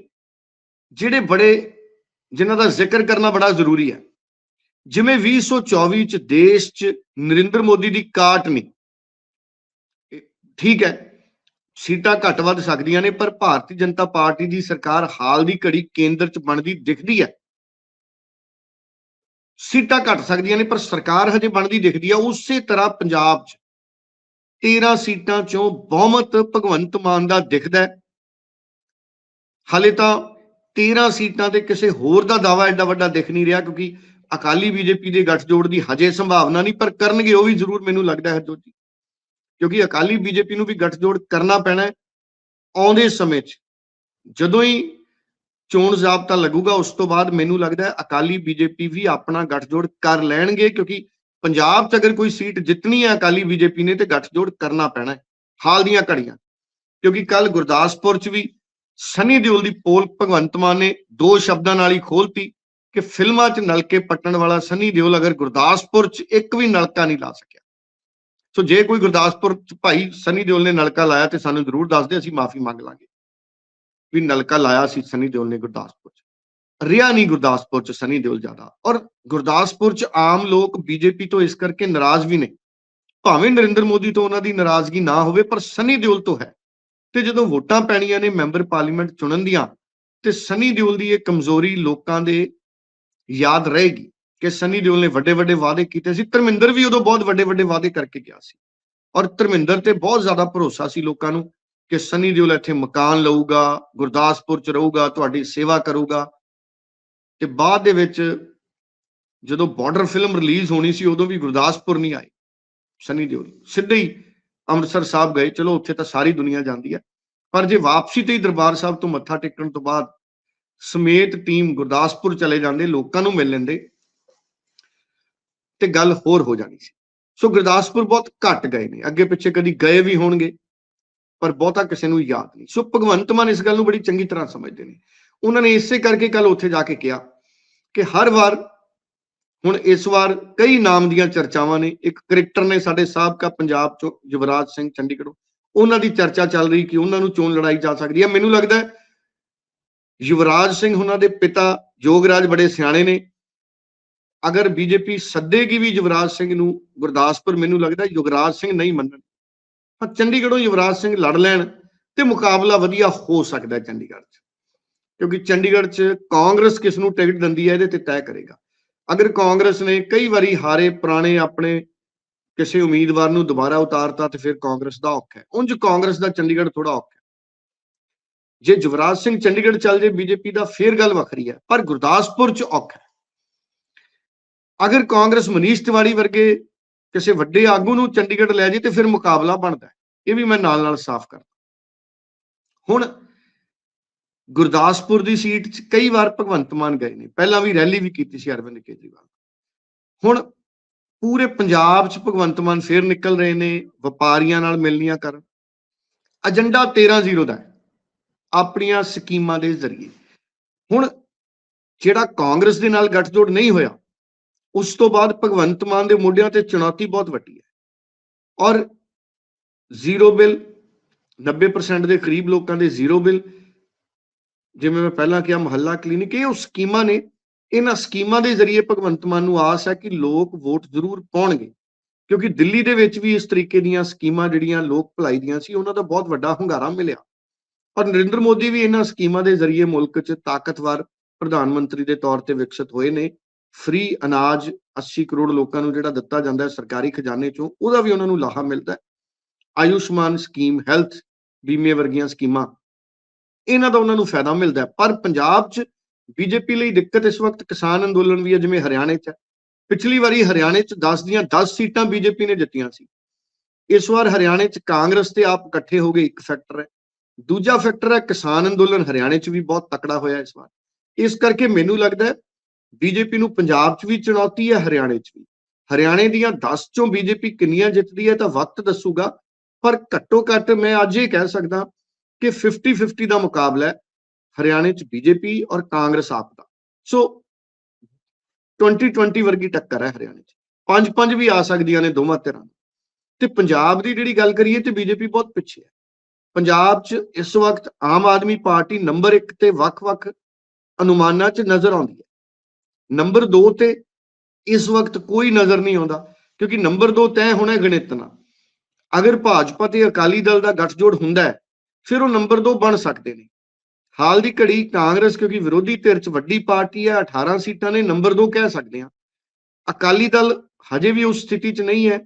ਜਿਹੜੇ ਬੜੇ, ਜਿਨ੍ਹਾਂ ਦਾ ਜ਼ਿਕਰ ਕਰਨਾ ਬੜਾ ਜ਼ਰੂਰੀ ਹੈ। ਜਿਵੇਂ 2024 ਚ ਦੇਸ਼ ਚ ਨਰਿੰਦਰ ਮੋਦੀ ਦੀ ਕਾਟ ਨਹੀਂ। ਠੀਕ ਹੈ, ਸੀਟਾਂ ਘੱਟ ਵੱਧ ਸਕਦੀਆਂ ਨੇ, ਪਰ ਭਾਰਤੀ ਜਨਤਾ ਪਾਰਟੀ ਦੀ ਸਰਕਾਰ ਹਾਲ ਦੀ ਘੜੀ ਕੇਂਦਰ ਚ ਬਣਦੀ ਦਿਖਦੀ ਹੈ। ਸੀਟਾਂ ਘੱਟ ਸਕਦੀਆਂ ਨੇ, ਪਰ ਸਰਕਾਰ ਹਜੇ ਬਣਦੀ ਦਿਖਦੀ ਹੈ ਉਸੇ ਤਰ੍ਹਾਂ ਪੰਜਾਬ 'ਚ 13 ਸੀਟਾਂ ਚੋਂ ਬਹੁਮਤ ਭਗਵੰਤ ਮਾਨ ਦਾ ਦਿਖਦਾ ਹੈ। ਹਾਲੇ ਤਾਂ 13 ਸੀਟਾਂ ਤੇ ਕਿਸੇ ਹੋਰ ਦਾ ਦਾਵਾ ਐਡਾ ਵੱਡਾ ਦਿਖ ਨਹੀਂ ਰਿਹਾ, ਕਿਉਂਕਿ ਅਕਾਲੀ ਬੀਜੇਪੀ ਦੇ ਗੱਠਜੋੜ ਦੀ ਹਜੇ ਸੰਭਾਵਨਾ ਨਹੀਂ, ਪਰ ਕਰਨਗੇ ਉਹ ਵੀ ਜ਼ਰੂਰ, ਮੈਨੂੰ ਲੱਗਦਾ ਹੈ ਜੀ ਕਿਉਂਕਿ ਅਕਾਲੀ ਬੀਜੇਪੀ ਨੂੰ ਵੀ ਗੱਠਜੋੜ ਕਰਨਾ ਪੈਣਾ ਆਉਂਦੇ ਸਮੇਂ 'ਚ ਜਦੋਂ ਹੀ ਚੋਣ ਜ਼ਾਬਤਾ ਲੱਗੂਗਾ, ਉਸ ਤੋਂ ਬਾਅਦ ਮੈਨੂੰ ਲੱਗਦਾ ਹੈ ਅਕਾਲੀ ਬੀਜੇਪੀ ਵੀ ਆਪਣਾ ਗੱਠਜੋੜ ਕਰ ਲੈਣਗੇ, ਕਿਉਂਕਿ ਪੰਜਾਬ 'ਚ ਅਗਰ ਕੋਈ ਸੀਟ ਜਿੱਤਣੀ ਹੈ, ਅਕਾਲੀ ਬੀਜੇਪੀ ਨੇ ਤੇ ਗੱਠਜੋੜ ਕਰਨਾ ਪੈਣਾ ਹੈ, ਹਾਲ ਦੀਆਂ ਘੜੀਆਂ। ਕਿਉਂਕਿ ਕੱਲ ਗੁਰਦਾਸਪੁਰ 'ਚ ਵੀ ਸਨੀ ਦਿਓਲ ਦੀ ਪੋਲ ਭਗਵੰਤ ਮਾਨ ਨੇ ਦੋ ਸ਼ਬਦਾਂ ਨਾਲ ਹੀ ਖੋਲਤੀ ਕਿ ਫਿਲਮਾਂ 'ਚ ਨਲਕੇ ਪੱਟਣ ਵਾਲਾ ਸਨੀ ਦਿਓਲ ਅਗਰ ਗੁਰਦਾਸਪੁਰ 'ਚ ਇੱਕ ਵੀ ਨਲਕਾ ਨਹੀਂ ਲਾ ਸਕਿਆ। ਸੋ ਜੇ ਕੋਈ ਗੁਰਦਾਸਪੁਰ 'ਚ ਭਾਈ ਸਨੀ ਦਿਓਲ ਨੇ ਨਲਕਾ ਲਾਇਆ ਤੇ ਸਾਨੂੰ ਜ਼ਰੂਰ ਦੱਸ ਦੇ, ਅਸੀਂ ਮਾਫੀ ਮੰਗ ਲਾਂਗੇ। ਵੀ ਨਲਕਾ ਲਾਇਆ ਸੀ ਸਨੀ ਦਿਓਲ ਨੇ ਗੁਰਦਾਸਪੁਰ 'ਚ। ਰਿਆ ਨਹੀਂ ਗੁਰਦਾਸਪੁਰ 'ਚ ਸਨੀ ਦਿਓਲ ਜ਼ਿਆਦਾ। ਔਰ ਗੁਰਦਾਸਪੁਰ 'ਚ ਆਮ ਲੋਕ ਬੀਜੇਪੀ ਤੋਂ ਇਸ ਕਰਕੇ ਨਾਰਾਜ਼ ਵੀ ਨੇ। ਭਾਵੇਂ ਨਰਿੰਦਰ ਮੋਦੀ ਤੋਂ ਉਹਨਾਂ ਦੀ ਨਾਰਾਜ਼ਗੀ ਨਾ ਹੋਵੇ, ਪਰ ਸਨੀ ਦਿਓਲ ਤੋਂ ਹੈ। ਤੇ ਜਦੋਂ ਵੋਟਾਂ ਪੈਣੀਆਂ ਨੇ ਮੈਂਬਰ ਪਾਰਲੀਮੈਂਟ ਚੁਣਨ ਦੀਆਂ, ਤੇ ਸਨੀ ਦਿਓਲ ਦੀ ਇਹ ਕਮਜ਼ੋਰੀ ਲੋਕਾਂ ਦੇ ਯਾਦ ਰਹੇਗੀ ਕਿ ਸਨੀ ਦਿਓਲ ਨੇ ਵੱਡੇ ਵੱਡੇ ਵਾਅਦੇ ਕੀਤੇ ਸੀ। ਧਰਮਿੰਦਰ ਵੀ ਉਦੋਂ ਬਹੁਤ ਵੱਡੇ ਵੱਡੇ ਵਾਅਦੇ ਕਰਕੇ ਗਿਆ ਸੀ। ਔਰ ਧਰਮਿੰਦਰ ਤੇ ਬਹੁਤ ਜ਼ਿਆਦਾ ਭਰੋਸਾ ਸੀ ਲੋਕਾਂ ਨੂੰ ਕਿ ਸਨੀ ਦਿਓਲ ਇੱਥੇ ਮਕਾਨ ਲਊਗਾ, ਗੁਰਦਾਸਪੁਰ ਚ ਰਹੂਗਾ, ਤੁਹਾਡੀ ਸੇਵਾ ਕਰੂਗਾ। ਤੇ ਬਾਅਦ ਦੇ ਵਿੱਚ ਜਦੋਂ ਬਾਰਡਰ ਫਿਲਮ ਰਿਲੀਜ਼ ਹੋਣੀ ਸੀ, ਉਦੋਂ ਵੀ ਗੁਰਦਾਸਪੁਰ ਨਹੀਂ ਆਏ ਸਨੀ ਦਿਓਲ। ਸਿੱਧੇ ਹੀ ਅੰਮ੍ਰਿਤਸਰ ਸਾਹਿਬ ਗਏ, ਚਲੋ ਉੱਥੇ ਤਾਂ ਸਾਰੀ ਦੁਨੀਆ ਜਾਂਦੀ ਹੈ। ਪਰ ਜੇ ਵਾਪਸੀ ਤੇ ਹੀ ਦਰਬਾਰ ਸਾਹਿਬ ਤੋਂ ਮੱਥਾ ਟੇਕਣ ਤੋਂ ਬਾਅਦ ਸਮੇਤ ਟੀਮ ਗੁਰਦਾਸਪੁਰ ਚਲੇ ਜਾਂਦੇ, ਲੋਕਾਂ ਨੂੰ ਮਿਲ ਲੈਂਦੇ, ਤੇ ਗੱਲ ਹੋਰ ਹੋ ਜਾਣੀ ਸੀ। ਸੋ ਗੁਰਦਾਸਪੁਰ ਬਹੁਤ ਘੱਟ ਗਏ ਨੇ, ਅੱਗੇ ਪਿੱਛੇ ਕਦੀ ਗਏ ਵੀ ਹੋਣਗੇ। ਪਰ ਬਹੁਤਾ ਕਿਸੇ ਨੂੰ ਯਾਦ ਨਹੀਂ। ਸੋ ਭਗਵੰਤ ਮਾਨ ਇਸ ਗੱਲ ਨੂੰ ਬੜੀ ਚੰਗੀ ਤਰ੍ਹਾਂ ਸਮਝਦੇ ਨੇ। ਉਹਨਾਂ ਨੇ ਇਸੇ ਕਰਕੇ ਕੱਲ ਉੱਥੇ ਜਾ ਕੇ ਕਿਹਾ ਕਿ ਹਰ ਵਾਰ ਹੁਣ ਇਸ ਵਾਰ ਕਈ ਨਾਮ ਦੀਆਂ ਚਰਚਾਵਾਂ ਨੇ। ਇੱਕ ਕ੍ਰਿਕਟਰ ਨੇ ਸਾਡੇ ਸਾਬਕਾ ਪੰਜਾਬ ਚੋਂ ਯੁਵਰਾਜ ਸਿੰਘ ਚੰਡੀਗੜ੍ਹ। ਉਹਨਾਂ ਦੀ ਚਰਚਾ ਚੱਲ ਰਹੀ ਕਿ ਉਹਨਾਂ ਨੂੰ ਚੋਣ ਲੜਾਈ ਜਾ ਸਕਦੀ ਹੈ। ਮੈਨੂੰ ਲੱਗਦਾ ਹੈ ਯੁਵਰਾਜ ਸਿੰਘ ਉਹਨਾਂ ਦੇ ਪਿਤਾ ਜੋਗਰਾਜ ਬੜੇ ਸਿਆਣੇ ਨੇ। ਅਗਰ ਬੀਜੇਪੀ ਸੱਦੇਗੀ ਵੀ ਯੁਵਰਾਜ ਸਿੰਘ ਨੂੰ ਗੁਰਦਾਸਪੁਰ, ਮੈਨੂੰ ਲੱਗਦਾ ਯੁਵਰਾਜ ਸਿੰਘ ਨਹੀਂ ਮੰਨਣ ਪਰ ਚੰਡੀਗੜ੍ਹੋਂ ਯੁਵਰਾਜ ਸਿੰਘ ਲੜ ਲੈਣ ਤੇ ਮੁਕਾਬਲਾ ਵਧੀਆ ਹੋ ਸਕਦਾ ਚੰਡੀਗੜ੍ਹ 'ਚ। ਕਿਉਂਕਿ ਚੰਡੀਗੜ੍ਹ 'ਚ ਕਾਂਗਰਸ ਕਿਸ ਨੂੰ ਟਿਕਟ ਦਿੰਦੀ ਹੈ ਇਹਦੇ ਤੇ ਤੈਅ ਕਰੇਗਾ। ਅਗਰ ਕਾਂਗਰਸ ਨੇ ਕਈ ਵਾਰੀ ਹਾਰੇ ਪੁਰਾਣੇ ਆਪਣੇ ਕਿਸੇ ਉਮੀਦਵਾਰ ਨੂੰ ਦੁਬਾਰਾ ਉਤਾਰਤਾ ਤੇ ਫਿਰ ਕਾਂਗਰਸ ਦਾ ਔਖਾ ਹੈ। ਉਂਝ ਕਾਂਗਰਸ ਦਾ ਚੰਡੀਗੜ੍ਹ ਥੋੜਾ ਔਖਾ ਹੈ। ਜੇ ਯੁਵਰਾਜ ਸਿੰਘ ਚੰਡੀਗੜ੍ਹ ਚੱਲ ਜੇ, ਬੀਜੇਪੀ ਦਾ ਫੇਰ ਗੱਲ ਵੱਖਰੀ ਹੈ, ਪਰ ਗੁਰਦਾਸਪੁਰ 'ਚ ਔਖਾ ਹੈ। ਅਗਰ ਕਾਂਗਰਸ ਮਨੀਸ਼ ਤਿਵਾੜੀ ਵਰਗੇ ਕਿਸੇ ਵੱਡੇ ਆਗੂ ਨੂੰ ਚੰਡੀਗੜ੍ਹ ਲੈ ਜੇ ਤੇ ਫਿਰ ਮੁਕਾਬਲਾ ਬਣਦਾ ਇਹ ਵੀ ਮੈਂ ਨਾਲ ਨਾਲ ਸਾਫ਼ ਕਰਦਾ ਹੁਣ ਗੁਰਦਾਸਪੁਰ ਦੀ ਸੀਟ 'ਚ ਕਈ ਵਾਰ ਭਗਵੰਤ ਮਾਨ ਗਏ ਨੇ। ਪਹਿਲਾਂ ਵੀ ਰੈਲੀ ਵੀ ਕੀਤੀ ਸੀ ਅਰਵਿੰਦ ਕੇਜਰੀਵਾਲ। ਹੁਣ ਪੂਰੇ ਪੰਜਾਬ 'ਚ ਭਗਵੰਤ ਮਾਨ ਫੇਰ ਨਿਕਲ ਰਹੇ ਨੇ, ਵਪਾਰੀਆਂ ਨਾਲ ਮਿਲਣੀਆਂ ਕਰਨ। ਏਜੰਡਾ 13-0 ਦਾ ਆਪਣੀਆਂ ਸਕੀਮਾਂ ਦੇ ਜ਼ਰੀਏ। ਹੁਣ ਜਿਹੜਾ ਕਾਂਗਰਸ ਦੇ ਨਾਲ ਗੱਠਜੋੜ ਨਹੀਂ ਹੋਇਆ ਉਸ ਤੋਂ ਬਾਅਦ ਭਗਵੰਤ ਮਾਨ ਦੇ ਮੋਢਿਆਂ ਤੇ ਚੁਣੌਤੀ ਬਹੁਤ ਵੱਡੀ ਹੈ। ਔਰ ਜ਼ੀਰੋ ਬਿੱਲ 90% ਦੇ ਕਰੀਬ ਲੋਕਾਂ ਦੇ ਜ਼ੀਰੋ ਬਿੱਲ, ਜਿਵੇਂ ਮੈਂ ਪਹਿਲਾਂ ਕਿਹਾ, ਮਹੱਲਾ ਕਲੀਨਿਕ, ਇਹ ਉਹ ਸਕੀਮਾਂ ਨੇ। ਇਹਨਾਂ ਸਕੀਮਾਂ ਦੇ ਜ਼ਰੀਏ ਭਗਵੰਤ ਮਾਨ ਨੂੰ ਆਸ ਹੈ ਕਿ ਲੋਕ ਵੋਟ ਜ਼ਰੂਰ ਪਾਉਣਗੇ। ਕਿਉਂਕਿ ਦਿੱਲੀ ਦੇ ਵਿੱਚ ਵੀ ਇਸ ਤਰੀਕੇ ਦੀਆਂ ਸਕੀਮਾਂ ਜਿਹੜੀਆਂ ਲੋਕ ਭਲਾਈ ਦੀਆਂ ਸੀ, ਉਹਨਾਂ ਦਾ ਬਹੁਤ ਵੱਡਾ ਹੁੰਗਾਰਾ ਮਿਲਿਆ। ਔਰ ਨਰਿੰਦਰ ਮੋਦੀ ਵੀ ਇਹਨਾਂ ਸਕੀਮਾਂ ਦੇ ਜ਼ਰੀਏ ਮੁਲਕ 'ਚ ਤਾਕਤਵਰ ਪ੍ਰਧਾਨ ਮੰਤਰੀ ਦੇ ਤੌਰ ਤੇ ਵਿਕਸਿਤ ਹੋਏ ਨੇ। ਫ੍ਰੀ ਅਨਾਜ 80 ਕਰੋੜ ਲੋਕਾਂ ਨੂੰ ਜਿਹੜਾ ਦਿੱਤਾ ਜਾਂਦਾ ਹੈ ਸਰਕਾਰੀ ਖਜ਼ਾਨੇ 'ਚੋਂ, ਉਹਦਾ ਵੀ ਉਹਨਾਂ ਨੂੰ ਲਾਹਾ ਮਿਲਦਾ ਹੈ। ਆਯੁਸ਼ਮਾਨ ਸਕੀਮ ਹੈਲਥ ਬੀਮੇ ਵਰਗੀਆਂ ਸਕੀਮਾਂ ਇਹਨਾਂ ਦਾ ਉਹਨਾਂ ਨੂੰ ਫਾਇਦਾ ਮਿਲਦਾ ਪਰ ਪੰਜਾਬ 'ਚ ਬੀਜੇਪੀ ਲਈ ਦਿੱਕਤ ਇਸ ਵਕਤ ਕਿਸਾਨ ਅੰਦੋਲਨ ਵੀ ਹੈ, ਜਿਵੇਂ ਹਰਿਆਣੇ 'ਚ ਹੈ। ਪਿਛਲੀ ਵਾਰੀ ਹਰਿਆਣੇ 'ਚ 10 ਦੀਆਂ 10 ਸੀਟਾਂ ਬੀਜੇਪੀ ਨੇ ਜਿੱਤੀਆਂ ਸੀ। ਇਸ ਵਾਰ ਹਰਿਆਣੇ 'ਚ ਕਾਂਗਰਸ ਤੇ ਆਪ ਇਕੱਠੇ ਹੋ ਗਏ, ਇੱਕ ਫੈਕਟਰ ਹੈ। ਦੂਜਾ ਫੈਕਟਰ ਹੈ ਕਿਸਾਨ ਅੰਦੋਲਨ, ਹਰਿਆਣੇ 'ਚ ਵੀ ਬਹੁਤ ਤਕੜਾ ਹੋਇਆ ਇਸ ਵਾਰ। ਇਸ ਕਰਕੇ ਮੈਨੂੰ ਲੱਗਦਾ ਬੀਜੇਪੀ ਨੂੰ ਪੰਜਾਬ 'ਚ ਵੀ ਚੁਣੌਤੀ ਹੈ, ਹਰਿਆਣੇ 'ਚ ਵੀ। ਹਰਿਆਣੇ ਦੀਆਂ 10 ਚੋਂ ਬੀਜੇਪੀ ਕਿੰਨੀਆਂ ਜਿੱਤਦੀ ਹੈ ਤਾਂ ਵਕਤ ਦੱਸੂਗਾ। ਪਰ ਘੱਟੋ ਘੱਟ ਮੈਂ ਅੱਜ ਇਹ ਕਹਿ ਸਕਦਾ ਕਿ 50-50 ਦਾ ਮੁਕਾਬਲਾ ਹੈ ਹਰਿਆਣੇ 'ਚ ਬੀਜੇਪੀ ਔਰ ਕਾਂਗਰਸ ਆਪ ਦਾ। ਸੋ 2020 ਵਰਗੀ ਟੱਕਰ ਹੈ ਹਰਿਆਣੇ 'ਚ। ਪੰਜ ਪੰਜ ਵੀ ਆ ਸਕਦੀਆਂ ਨੇ ਦੋਵਾਂ ਧਿਰਾਂ ਨੂੰ। ਤੇ ਪੰਜਾਬ ਦੀ ਜਿਹੜੀ ਗੱਲ ਕਰੀਏ ਤੇ ਬੀਜੇਪੀ ਬਹੁਤ ਪਿੱਛੇ ਹੈ। ਪੰਜਾਬ 'ਚ ਇਸ ਵਕਤ ਆਮ ਆਦਮੀ ਪਾਰਟੀ ਨੰਬਰ 1 ਤੇ ਵੱਖ-ਵੱਖ ਅਨੁਮਾਨਾਂ 'ਚ ਨਜ਼ਰ ਆਉਂਦੀ ਹੈ। ਨੰਬਰ 2 ਤੇ ਇਸ ਵਕਤ ਕੋਈ ਨਜ਼ਰ ਨਹੀਂ ਆਉਂਦਾ, ਕਿਉਂਕਿ ਨੰਬਰ 2 ਤੈਅ ਹੋਣਾ ਗਣਿਤ ਨਾਲ। ਅਗਰ ਭਾਜਪਾ ਤੇ ਅਕਾਲੀ ਦਲ ਦਾ ਗੱਠਜੋੜ ਹੁੰਦਾ ਹੈ, ਫਿਰ ਉਹ ਨੰਬਰ 2 ਬਣ ਸਕਦੇ ਨੇ। ਹਾਲ ਦੀ ਘੜੀ ਕਾਂਗਰਸ, ਕਿਉਂਕਿ ਵਿਰੋਧੀ ਧਿਰ 'ਚ ਵੱਡੀ ਪਾਰਟੀ ਹੈ 18 ਸੀਟਾਂ ਨੇ ਨੰਬਰ 2 ਕਹਿ ਸਕਦੇ ਆ ਅਕਾਲੀ ਦਲ ਹਜੇ ਵੀ ਉਸ ਸਥਿਤੀ 'ਚ ਨਹੀਂ ਹੈ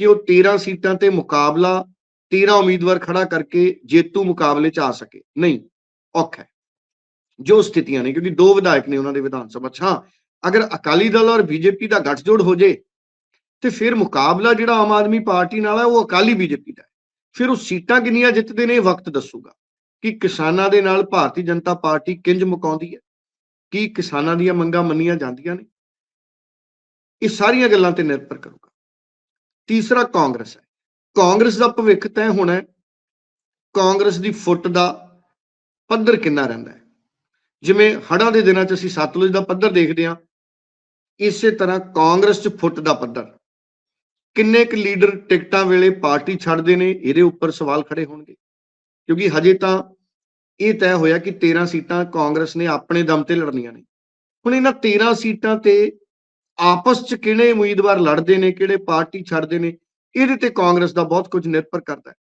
ਕਿ ਉਹ 13 ਸੀਟਾਂ ਤੇ ਮੁਕਾਬਲਾ 13 ਉਮੀਦਵਾਰ ਖੜਾ ਕਰਕੇ ਜੇਤੂ ਮੁਕਾਬਲੇ 'ਚ ਆ ਸਕੇ। ਨਹੀਂ, ਔਖਾ ਹੈ। ਜੋ ਸਥਿਤੀਆਂ ਨੇ, ਕਿਉਂਕਿ ਦੋ ਵਿਧਾਇਕ ਨੇ ਉਹਨਾਂ ਦੇ ਵਿਧਾਨ ਸਭਾ 'ਚ। ਹਾਂ, ਅਗਰ ਅਕਾਲੀ ਦਲ ਔਰ ਬੀਜੇਪੀ ਦਾ ਗੱਠਜੋੜ ਹੋ ਜੇ, ਤੇ ਫਿਰ ਮੁਕਾਬਲਾ ਜਿਹੜਾ ਆਮ ਆਦਮੀ ਪਾਰਟੀ ਨਾਲ ਹੈ ਉਹ ਅਕਾਲੀ ਬੀਜੇਪੀ ਦਾ ਹੈ। ਫਿਰ ਉਹ ਸੀਟਾਂ ਕਿੰਨੀਆਂ ਜਿੱਤਦੇ ਨੇ ਵਕਤ ਦੱਸੂਗਾ। ਕਿ ਕਿਸਾਨਾਂ ਦੇ ਨਾਲ ਭਾਰਤੀ ਜਨਤਾ ਪਾਰਟੀ ਕਿੰਜ ਮੁਕਾਉਂਦੀ ਹੈ? ਕੀ ਕਿਸਾਨਾਂ ਦੀਆਂ ਮੰਗਾਂ ਮੰਨੀਆਂ ਜਾਂਦੀਆਂ ਨੇ? ਇਹ ਸਾਰੀਆਂ ਗੱਲਾਂ ਤੇ ਨਿਰਭਰ ਕਰੂਗਾ। ਤੀਸਰਾ ਕਾਂਗਰਸ ਹੈ। ਕਾਂਗਰਸ ਦਾ ਭਵਿੱਖ ਤੈਅ ਹੋਣਾ ਹੈ। ਕਾਂਗਰਸ ਦੀ ਫੁੱਟ ਦਾ ਪੱਧਰ ਕਿੰਨਾ ਰਹਿੰਦਾ ਜਿਵੇਂ ਹੜ੍ਹਾਂ ਦੇ ਦਿਨਾਂ 'ਚ ਅਸੀਂ ਸਤਲੁਜ ਦਾ ਪੱਧਰ ਦੇਖਦੇ ਹਾਂ, ਇਸੇ ਤਰ੍ਹਾਂ ਕਾਂਗਰਸ 'ਚ ਫੁੱਟ ਦਾ ਪੱਧਰ। ਕਿੰਨੇ ਕੁ ਲੀਡਰ ਟਿਕਟਾਂ ਵੇਲੇ ਪਾਰਟੀ ਛੱਡਦੇ ਨੇ, ਇਹਦੇ ਉੱਪਰ ਸਵਾਲ ਖੜੇ ਹੋਣਗੇ। ਕਿਉਂਕਿ ਹਜੇ ਤਾਂ ਇਹ ਤੈਅ ਹੋਇਆ ਕਿ 13 ਸੀਟਾਂ ਕਾਂਗਰਸ ਨੇ ਆਪਣੇ ਦਮ ਤੇ ਲੜਨੀਆਂ ਨੇ। ਹੁਣ ਇਹਨਾਂ 13 ਸੀਟਾਂ ਤੇ ਆਪਸ 'ਚ ਕਿਹੜੇ ਉਮੀਦਵਾਰ ਲੜਦੇ ਨੇ, ਕਿਹੜੇ ਪਾਰਟੀ ਛੱਡਦੇ ਨੇ, ਇਹਦੇ ਤੇ ਕਾਂਗਰਸ ਦਾ ਬਹੁਤ ਕੁਝ ਨਿਰਭਰ ਕਰਦਾ ਹੈ।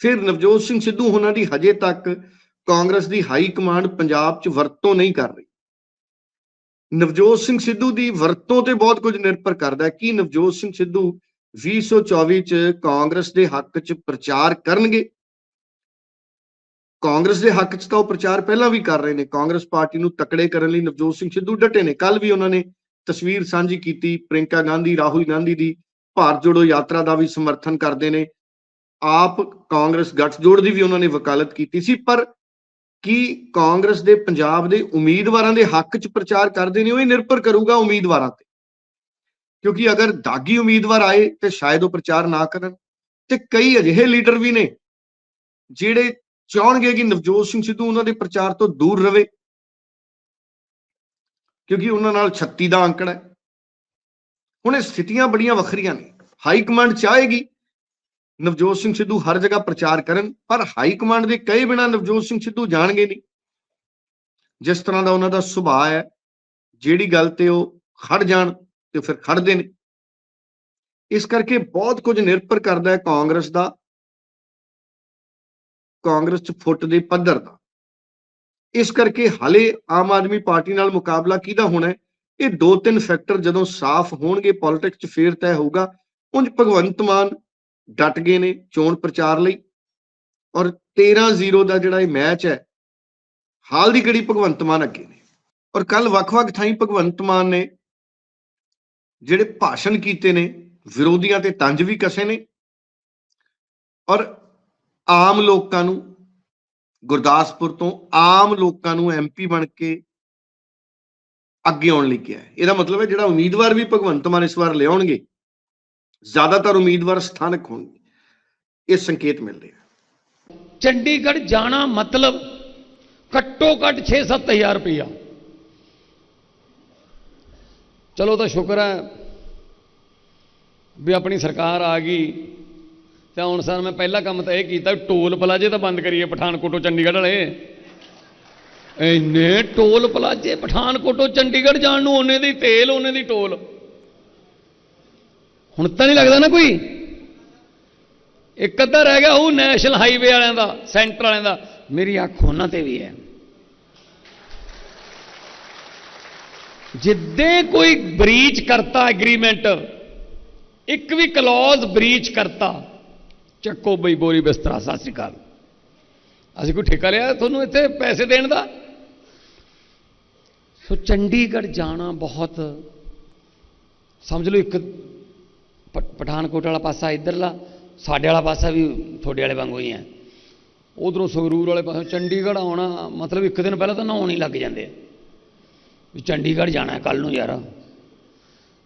ਫਿਰ ਨਵਜੋਤ ਸਿੰਘ ਸਿੱਧੂ, ਉਹਨਾਂ ਦੀ ਹਜੇ ਤੱਕ ਕਾਂਗਰਸ ਦੀ ਹਾਈ ਕਮਾਂਡ ਪੰਜਾਬ 'ਚ ਵਰਤੋਂ ਨਹੀਂ ਕਰ ਰਹੀ। ਨਵਜੋਤ ਸਿੰਘ ਸਿੱਧੂ ਦੀ ਵਰਤੋਂ ਤੇ ਬਹੁਤ ਕੁਝ ਨਿਰਭਰ ਕਰਦਾ ਹੈ। ਕਿ ਨਵਜੋਤ ਸਿੰਘ ਸਿੱਧੂ 2024 ਚ ਕਾਂਗਰਸ ਦੇ ਹੱਕ 'ਚ ਪ੍ਰਚਾਰ ਕਰਨਗੇ? ਕਾਂਗਰਸ ਦੇ ਹੱਕ 'ਚ ਤਾਂ ਉਹ ਪ੍ਰਚਾਰ ਪਹਿਲਾਂ ਵੀ ਕਰ ਰਹੇ ਨੇ। ਕਾਂਗਰਸ ਪਾਰਟੀ ਨੂੰ ਤਕੜੇ ਕਰਨ ਲਈ ਨਵਜੋਤ ਸਿੰਘ ਸਿੱਧੂ ਡਟੇ ਨੇ। ਕੱਲ ਵੀ ਉਹਨਾਂ ਨੇ ਤਸਵੀਰ ਸਾਂਝੀ ਕੀਤੀ ਪ੍ਰਿੰਕਾ ਗਾਂਧੀ, ਰਾਹੁਲ ਗਾਂਧੀ ਦੀ। ਭਾਰਤ ਜੋੜੋ ਯਾਤਰਾ ਦਾ ਵੀ ਸਮਰਥਨ ਕਰਦੇ ਨੇ। ਆਪ ਕਾਂਗਰਸ ਗੱਠਜੋੜ ਦੀ ਵੀ ਉਹਨਾਂ ਨੇ ਵਕਾਲਤ ਕੀਤੀ ਸੀ, ਪਰ ਕੀ ਕਾਂਗਰਸ ਦੇ ਪੰਜਾਬ ਦੇ ਉਮੀਦਵਾਰਾਂ ਦੇ ਹੱਕ 'ਚ ਪ੍ਰਚਾਰ ਕਰਦੇ ਨੇ, ਉਹ ਇਹ ਨਿਰਭਰ ਕਰੂਗਾ ਉਮੀਦਵਾਰਾਂ ਤੇ। ਕਿਉਂਕਿ ਅਗਰ ਦਾਗੀ ਉਮੀਦਵਾਰ ਆਏ ਤੇ ਸ਼ਾਇਦ ਉਹ ਪ੍ਰਚਾਰ ਨਾ ਕਰਨ। ਤੇ ਕਈ ਅਜਿਹੇ ਲੀਡਰ ਵੀ ਨੇ, ਜਿਹੜੇ ਚਾਹਣਗੇ ਕਿ ਨਵਜੋਤ ਸਿੰਘ ਸਿੱਧੂ ਉਹਨਾਂ ਦੇ ਪ੍ਰਚਾਰ ਤੋਂ ਦੂਰ ਰਵੇ। ਕਿਉਂਕਿ ਉਹਨਾਂ ਨਾਲ 36 ਦਾ ਅੰਕੜਾ ਹੈ। ਹੁਣ ਇਹ ਸਥਿਤੀਆਂ ਬੜੀਆਂ ਵੱਖਰੀਆਂ ਨੇ। ਹਾਈ ਕਮਾਂਡ ਚਾਹੇਗੀ ਨਵਜੋਤ ਸਿੰਘ ਸਿੱਧੂ ਹਰ ਜਗ੍ਹਾ ਪ੍ਰਚਾਰ ਕਰਨ, ਪਰ ਹਾਈ ਕਮਾਂਡ ਦੇ ਕਹੇ ਬਿਨਾ ਨਵਜੋਤ ਸਿੰਘ ਸਿੱਧੂ ਜਾਣਗੇ ਨਹੀਂ। ਜਿਸ ਤਰ੍ਹਾਂ ਦਾ ਉਹਨਾਂ ਦਾ ਸੁਭਾਅ ਹੈ, ਜਿਹੜੀ ਗੱਲ ਤੇ ਉਹ ਖੜ ਜਾਣ ਤੇ ਫਿਰ ਖੜਦੇ ਨੇ। ਇਸ ਕਰਕੇ ਬਹੁਤ ਕੁਝ ਨਿਰਭਰ ਕਰਦਾ ਹੈ ਕਾਂਗਰਸ ਦਾ, ਕਾਂਗਰਸ ਚ ਫੁੱਟ ਦੇ ਪੱਧਰ ਦਾ। ਇਸ ਕਰਕੇ ਹਲੇ ਆਮ ਆਦਮੀ ਪਾਰਟੀ ਨਾਲ ਮੁਕਾਬਲਾ ਕਿਹਦਾ ਹੋਣਾ ਇਹ ਦੋ ਤਿੰਨ ਫੈਕਟਰ ਜਦੋਂ ਸਾਫ਼ ਹੋਣਗੇ ਪੋਲਿਟਿਕਸ ਚ ਫੇਰ ਤੈਅ ਹੋਊਗਾ। ਉਂਝ ਭਗਵੰਤ ਮਾਨ ਡਟ ਗਏ ਨੇ ਚੋਣ ਪ੍ਰਚਾਰ ਲਈ। ਔਰ 13-0 ਦਾ ਜਿਹੜਾ ਇਹ ਮੈਚ ਹੈ, ਹਾਲ ਦੀ ਘੜੀ ਭਗਵੰਤ ਮਾਨ ਅੱਗੇ ਨੇ। ਔਰ ਕੱਲ ਵੱਖ-ਵੱਖ ਥਾਈਂ ਭਗਵੰਤ ਮਾਨ ਨੇ ਜਿਹੜੇ ਭਾਸ਼ਣ ਕੀਤੇ ਨੇ, ਵਿਰੋਧੀਆਂ ਤੇ ਤੰਜ ਵੀ ਕਸੇ ਨੇ। ਔਰ ਆਮ ਲੋਕਾਂ ਨੂੰ, ਗੁਰਦਾਸਪੁਰ ਤੋਂ ਆਮ ਲੋਕਾਂ ਨੂੰ ਐਮਪੀ ਬਣ ਕੇ ਅੱਗੇ ਆਉਣ ਲਈ ਕਿਹਾ ਇਹਦਾ ਮਤਲਬ ਹੈ ਜਿਹੜਾ ਉਮੀਦਵਾਰ ਵੀ ਭਗਵੰਤ ਮਾਨ ਇਸ ਵਾਰ ਲਿਆਉਣਗੇ ਜ਼ਿਆਦਾਤਰ ਉਮੀਦਵਾਰ ਸਥਾਨਕ ਹੋਣਗੇ। ਇਹ ਸੰਕੇਤ ਮਿਲ ਰਿਹਾ ਚੰਡੀਗੜ੍ਹ ਜਾਣਾ ਮਤਲਬ ਘੱਟੋ ਘੱਟ 6-7000 ਰੁਪਇਆ ਚਲੋ ਤਾਂ ਸ਼ੁਕਰ ਹੈ ਵੀ ਆਪਣੀ ਸਰਕਾਰ ਆ ਗਈ। ਤਾਂ ਹੁਣ ਸਰ ਮੈਂ ਪਹਿਲਾ ਕੰਮ ਤਾਂ ਇਹ ਕੀਤਾ ਟੋਲ ਪਲਾਜੇ ਤਾਂ ਬੰਦ ਕਰੀਏ ਪਠਾਨਕੋਟੋਂ ਚੰਡੀਗੜ੍ਹ ਵਾਲੇ। ਇੰਨੇ ਟੋਲ ਪਲਾਜੇ ਪਠਾਨਕੋਟੋਂ ਚੰਡੀਗੜ੍ਹ ਜਾਣ ਨੂੰ ਉਹਨੇ ਦੀ ਤੇਲ, ਉਹਨੇ ਦੀ ਟੋਲ। ਹੁਣ ਤਾਂ ਨਹੀਂ ਲੱਗਦਾ ਨਾ ਕੋਈ। ਇੱਕ ਅੱਧਾ ਰਹਿ ਗਿਆ ਉਹ ਨੈਸ਼ਨਲ ਹਾਈਵੇ ਵਾਲਿਆਂ ਦਾ, ਸੈਂਟਰ ਵਾਲਿਆਂ ਦਾ। ਮੇਰੀ ਅੱਖ ਉਹਨਾਂ ਤੇ ਵੀ ਹੈ। ਜਿੱਦੇ ਕੋਈ ਬ੍ਰੀਚ ਕਰਤਾ ਐਗਰੀਮੈਂਟ ਇੱਕ ਵੀ ਕਲੌਜ਼ ਬ੍ਰੀਚ ਕਰਤਾ, ਚੱਕੋ ਬਈ ਬੋਰੀ ਬਿਸਤਰਾ, ਸਤਿ ਸ੍ਰੀ ਅਕਾਲ। ਅਸੀਂ ਕੋਈ ਠੇਕਾ ਲਿਆ ਤੁਹਾਨੂੰ ਇੱਥੇ ਪੈਸੇ ਦੇਣ ਦਾ? ਸੋ ਚੰਡੀਗੜ੍ਹ ਜਾਣਾ ਬਹੁਤ, ਸਮਝ ਲਓ ਇੱਕ ਪਠਾਨਕੋਟ ਵਾਲਾ ਪਾਸਾ ਇੱਧਰਲਾ, ਸਾਡੇ ਵਾਲਾ ਪਾਸਾ ਵੀ ਤੁਹਾਡੇ ਵਾਲੇ ਵਾਂਗੂ ਹੀ ਹੈ। ਉਧਰੋਂ ਸੰਗਰੂਰ ਵਾਲੇ ਪਾਸੇ ਚੰਡੀਗੜ੍ਹ ਆਉਣਾ, ਮਤਲਬ ਇੱਕ ਦਿਨ ਪਹਿਲਾਂ ਤਾਂ ਨਹਾਉਣ ਹੀ ਲੱਗ ਜਾਂਦੇ ਆ। ਵੀ ਚੰਡੀਗੜ੍ਹ ਜਾਣਾ ਕੱਲ ਨੂੰ ਯਾਰ।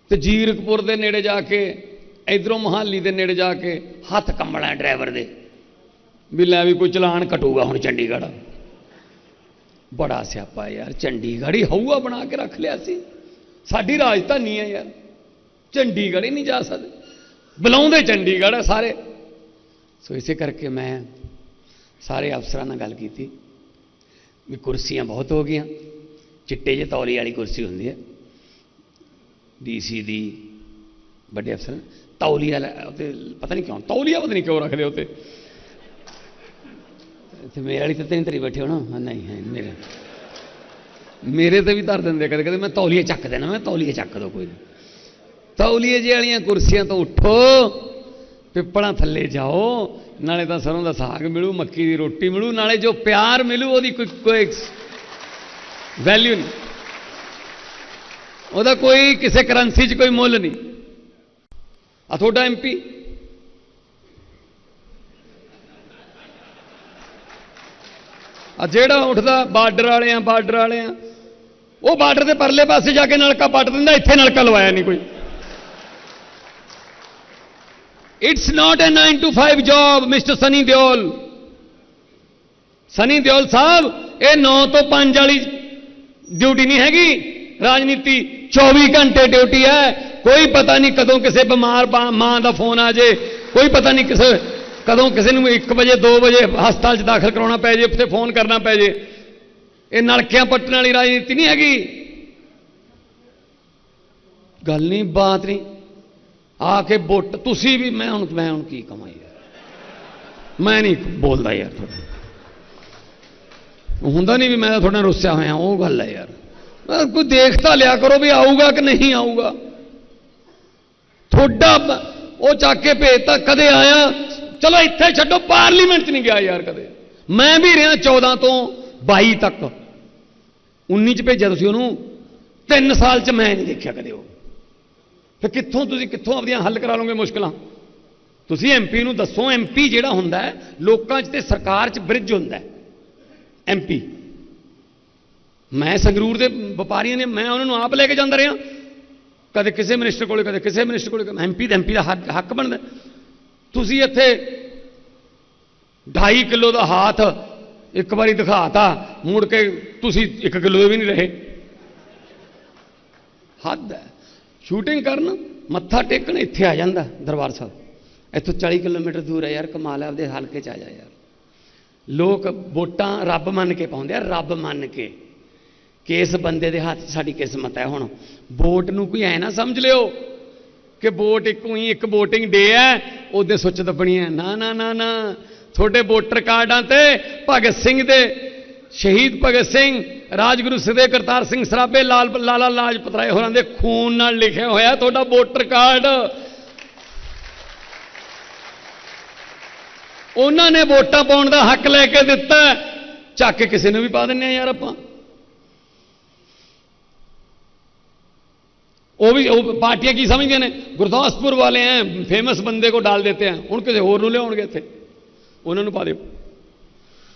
ਤੇ ਜੀਰਕਪੁਰ ਦੇ ਨੇੜੇ ਜਾ ਕੇ, ਇਧਰੋਂ ਮਹਾਲੀ ਦੇ ਨੇੜੇ ਜਾ ਕੇ ਹੱਥ ਕੰਬਣਾ ਡਰਾਈਵਰ ਦੇ। ਵੀ ਲੈ ਵੀ ਕੋਈ ਚਲਾਨ ਕਟੂਗਾ ਹੁਣ ਚੰਡੀਗੜ੍ਹ। ਬੜਾ ਸਿਆਪਾ ਯਾਰ, ਚੰਡੀਗੜ੍ਹ ਹੀ ਹਊਆ ਬਣਾ ਕੇ ਰੱਖ ਲਿਆ ਸੀ। ਸਾਡੀ ਰਾਜਧਾਨੀ ਹੈ ਯਾਰ। ਚੰਡੀਗੜ੍ਹ ਹੀ ਨਹੀਂ ਜਾ ਸਕਦੇ। ਬੁਲਾਉਂਦੇ ਚੰਡੀਗੜ੍ਹ ਸਾਰੇ। ਸੋ ਇਸੇ ਕਰਕੇ ਮੈਂ ਸਾਰੇ ਅਫਸਰਾਂ ਨਾਲ ਗੱਲ ਕੀਤੀ ਵੀ ਕੁਰਸੀਆਂ ਬਹੁਤ ਹੋ ਗਈਆਂ। ਚਿੱਟੇ ਜਿਹੇ ਤੌਲੀ ਵਾਲੀ ਕੁਰਸੀ ਹੁੰਦੀ ਹੈ। ਡੀਸੀ ਦੀ ਵੱਡੇ ਅਫਸਰ ਤੌਲੀ ਵਾਲਾ ਉੱਤੇ ਪਤਾ ਨਹੀਂ ਕਿਉਂ ਤੌਲੀਆ ਪਤਾ ਨਹੀਂ ਕਿਉਂ ਰੱਖਦੇ ਉੱਤੇ ਤੇ ਮੇਰੇ ਵਾਲੀ ਤੇ ਨਹੀਂ ਧਰੀ ਬੈਠੇ ਹੋਣਾ ਹਾਂ, ਨਹੀਂ ਹੈ ਮੇਰੇ। ਮੇਰੇ ਤੇ ਵੀ ਧਰ ਦਿੰਦੇ ਕਦੇ ਕਦੇ ਮੈਂ ਤੌਲੀਏ ਚੱਕ ਦੇਣਾ ਮੈਂ ਤੌਲੀਏ ਚੱਕ ਦੋ ਕੋਈ ਨਹੀਂ ਤੌਲੀਏ ਜਿਹੇ ਵਾਲੀਆਂ ਕੁਰਸੀਆਂ ਤੋਂ ਉੱਠੋ, ਪਿੱਪਲਾਂ ਥੱਲੇ ਜਾਓ, ਨਾਲੇ ਤਾਂ ਸਰੋਂ ਦਾ ਸਾਗ ਮਿਲੂ, ਮੱਕੀ ਦੀ ਰੋਟੀ ਮਿਲੂ, ਨਾਲੇ ਜੋ ਪਿਆਰ ਮਿਲੂ ਉਹਦੀ ਕੋਈ ਕੋਈ ਵੈਲਿਊ ਨਹੀਂ। ਉਹਦਾ ਕੋਈ ਕਿਸੇ ਕਰੰਸੀ 'ਚ ਕੋਈ ਮੁੱਲ ਨਹੀਂ। ਆ ਤੁਹਾਡਾ ਐਮਪੀ ਆ ਜਿਹੜਾ ਉੱਠਦਾ, ਬਾਰਡਰ ਵਾਲੇ ਆ ਬਾਰਡਰ ਵਾਲੇ ਆ ਉਹ ਬਾਰਡਰ ਦੇ ਪਰਲੇ ਪਾਸੇ ਜਾ ਕੇ ਨਲਕਾ ਪੱਟ ਦਿੰਦਾ, ਇੱਥੇ ਨਲਕਾ ਲਵਾਇਆ ਨਹੀਂ ਕੋਈ। It's not a 9 to 5 job mister Sunny Deol Sunny Deol ਸਾਹਿਬ ਇਹ 9 ਤੋਂ 5 ਵਾਲੀ ਡਿਊਟੀ ਨਹੀਂ ਹੈਗੀ। ਰਾਜਨੀਤੀ 24 ਘੰਟੇ ਡਿਊਟੀ ਹੈ। ਕੋਈ ਪਤਾ ਨਹੀਂ ਕਦੋਂ ਕਿਸੇ ਬਿਮਾਰ ਮਾਂ ਦਾ ਫੋਨ ਆ ਜੇ। ਕੋਈ ਪਤਾ ਨਹੀਂ ਕਿਸੇ ਕਦੋਂ ਕਿਸੇ ਨੂੰ 1 ਵਜੇ 2 ਵਜੇ ਹਸਪਤਾਲ 'ਚ ਦਾਖਲ ਕਰਾਉਣਾ ਪੈ ਜੇ, ਉੱਥੇ ਫੋਨ ਕਰਨਾ ਪੈ ਜੇ। ਇਹ ਨਲਕਿਆਂ ਪੱਟਣ ਵਾਲੀ ਰਾਜਨੀਤੀ ਨਹੀਂ ਹੈਗੀ। ਗੱਲ ਨਹੀਂ, ਬਾਤ ਨਹੀਂ। ਆ ਕੇ ਵੋਟ ਤੁਸੀਂ ਵੀ, ਮੈਂ ਹੁਣ ਮੈਂ ਹੁਣ ਕੀ ਕਮਾਂ ਯਾਰ? ਮੈਂ ਨਹੀਂ ਬੋਲਦਾ ਯਾਰ ਤੁਹਾਡਾ ਹੁੰਦਾ ਨਹੀਂ ਵੀ ਮੈਂ ਤੁਹਾਡੇ ਨਾਲ ਰੁੱਸਿਆ ਹੋਇਆ, ਉਹ ਗੱਲ ਹੈ ਯਾਰ। ਕੋਈ ਦੇਖ ਤਾਂ ਲਿਆ ਕਰੋ ਵੀ ਆਊਗਾ ਕਿ ਨਹੀਂ ਆਊਗਾ। ਤੁਹਾਡਾ ਉਹ ਚੱਕ ਕੇ ਭੇਜਤਾ ਕਦੇ ਆਇਆ, ਚਲੋ ਇੱਥੇ ਛੱਡੋ, ਪਾਰਲੀਮੈਂਟ 'ਚ ਨਹੀਂ ਗਿਆ ਯਾਰ ਕਦੇ। ਮੈਂ ਵੀ ਰਿਹਾ 14 ਤੋਂ 22 ਤੱਕ। 19 ਚ ਭੇਜਿਆ ਤੁਸੀਂ ਉਹਨੂੰ 3 ਸਾਲ 'ਚ ਮੈਂ ਨਹੀਂ ਦੇਖਿਆ ਕਦੇ ਉਹ। ਫਿਰ ਕਿੱਥੋਂ ਤੁਸੀਂ ਕਿੱਥੋਂ ਆਪਦੀਆਂ ਹੱਲ ਕਰਾ ਲਓਗੇ ਮੁਸ਼ਕਲਾਂ? ਤੁਸੀਂ ਐਮਪੀ ਨੂੰ ਦੱਸੋ ਐਮਪੀ ਜਿਹੜਾ ਹੁੰਦਾ ਹੈ, ਲੋਕਾਂ 'ਚ ਤੇ ਸਰਕਾਰ 'ਚ ਬ੍ਰਿਜ ਹੁੰਦਾ ਹੈ। ਐਮਪੀ ਮੈਂ ਸੰਗਰੂਰ ਦੇ ਵਪਾਰੀਆਂ ਨੇ, ਮੈਂ ਉਹਨਾਂ ਨੂੰ ਆਪ ਲੈ ਕੇ ਜਾਂਦਾ ਰਿਹਾ। ਕਦੇ ਕਿਸੇ ਮਿਨਿਸਟਰ ਕੋਲੇ, ਕਦੇ ਕਿਸੇ ਮਿਨਿਸਟਰ ਕੋਲੇ ਐਮਪੀ ਦਾ ਐਮਪੀ ਦਾ ਹੱਕ ਹੱਕ ਬਣਦਾ ਤੁਸੀਂ ਇੱਥੇ 2.5 ਕਿਲੋ ਦਾ ਹਾਥ ਇੱਕ ਵਾਰੀ ਦਿਖਾਤਾ, ਮੁੜ ਕੇ ਤੁਸੀਂ 1 ਕਿਲੋ ਵੀ ਨਹੀਂ ਰਹੇ। ਹੱਦ ਹੈ। ਸ਼ੂਟਿੰਗ ਕਰਨ, ਮੱਥਾ ਟੇਕਣ ਇੱਥੇ ਆ ਜਾਂਦਾ ਦਰਬਾਰ ਸਾਹਿਬ। ਇੱਥੋਂ 40 ਕਿਲੋਮੀਟਰ ਦੂਰ ਹੈ ਯਾਰ, ਕਮਾਲ ਹੈ, ਆਪਦੇ ਹਲਕੇ ਚ ਆ ਜਾ ਯਾਰ। ਲੋਕ ਵੋਟਾਂ ਰੱਬ ਮੰਨ ਕੇ ਪਾਉਂਦੇ ਆ, ਰੱਬ ਮੰਨ ਕੇ। ਕਿ ਇਸ ਬੰਦੇ ਦੇ ਹੱਥ 'ਚ ਸਾਡੀ ਕਿਸਮਤ ਹੈ ਹੁਣ। ਵੋਟ ਨੂੰ ਕੋਈ ਐ ਨਾ ਸਮਝ ਲਿਓ ਕਿ ਵੋਟ ਇੱਕੋ ਹੀ, ਇੱਕ VOTING ਡੇ ਹੈ, ਉਹਦੇ ਸੁੱਚ ਦੱਬਣੀ ਹੈ ਨਾ ਨਾ ਨਾ ਨਾ। ਤੁਹਾਡੇ ਵੋਟਰ ਕਾਰਡਾਂ ਤੇ ਭਗਤ ਸਿੰਘ ਦੇ ਸ਼ਹੀਦ ਭਗਤ ਸਿੰਘ, ਰਾਜਗੁਰੂ ਸਦੇ ਕਰਤਾਰ ਸਿੰਘ ਸਰਾਭੇ, ਲਾਲ ਲਾਲਾ ਲਾਜਪਤ ਰਾਏ ਹੋਰਾਂ ਦੇ ਖੂਨ ਨਾਲ ਲਿਖਿਆ ਹੋਇਆ ਤੁਹਾਡਾ ਵੋਟਰ ਕਾਰਡ। ਉਹਨਾਂ ਨੇ ਵੋਟਾਂ ਪਾਉਣ ਦਾ ਹੱਕ ਲੈ ਕੇ ਦਿੱਤਾ ਹੈ। ਚੱਕ ਕੇ ਕਿਸੇ ਨੂੰ ਵੀ ਪਾ ਦਿੰਨੇ ਆ ਯਾਰ ਆਪਾਂ। ਉਹ ਵੀ, ਉਹ ਪਾਰਟੀਆਂ ਕੀ ਸਮਝਦੀਆਂ ਨੇ? ਗੁਰਦਾਸਪੁਰ ਵਾਲੇ ਐ ਫੇਮਸ ਬੰਦੇ ਕੋ ਡਾਲ ਦੇਤੇ ਆ ਹੁਣ ਕਿਸੇ ਹੋਰ ਨੂੰ ਲਿਆਉਣਗੇ ਇੱਥੇ। ਉਹਨਾਂ ਨੂੰ ਪਾ ਦਿਓ।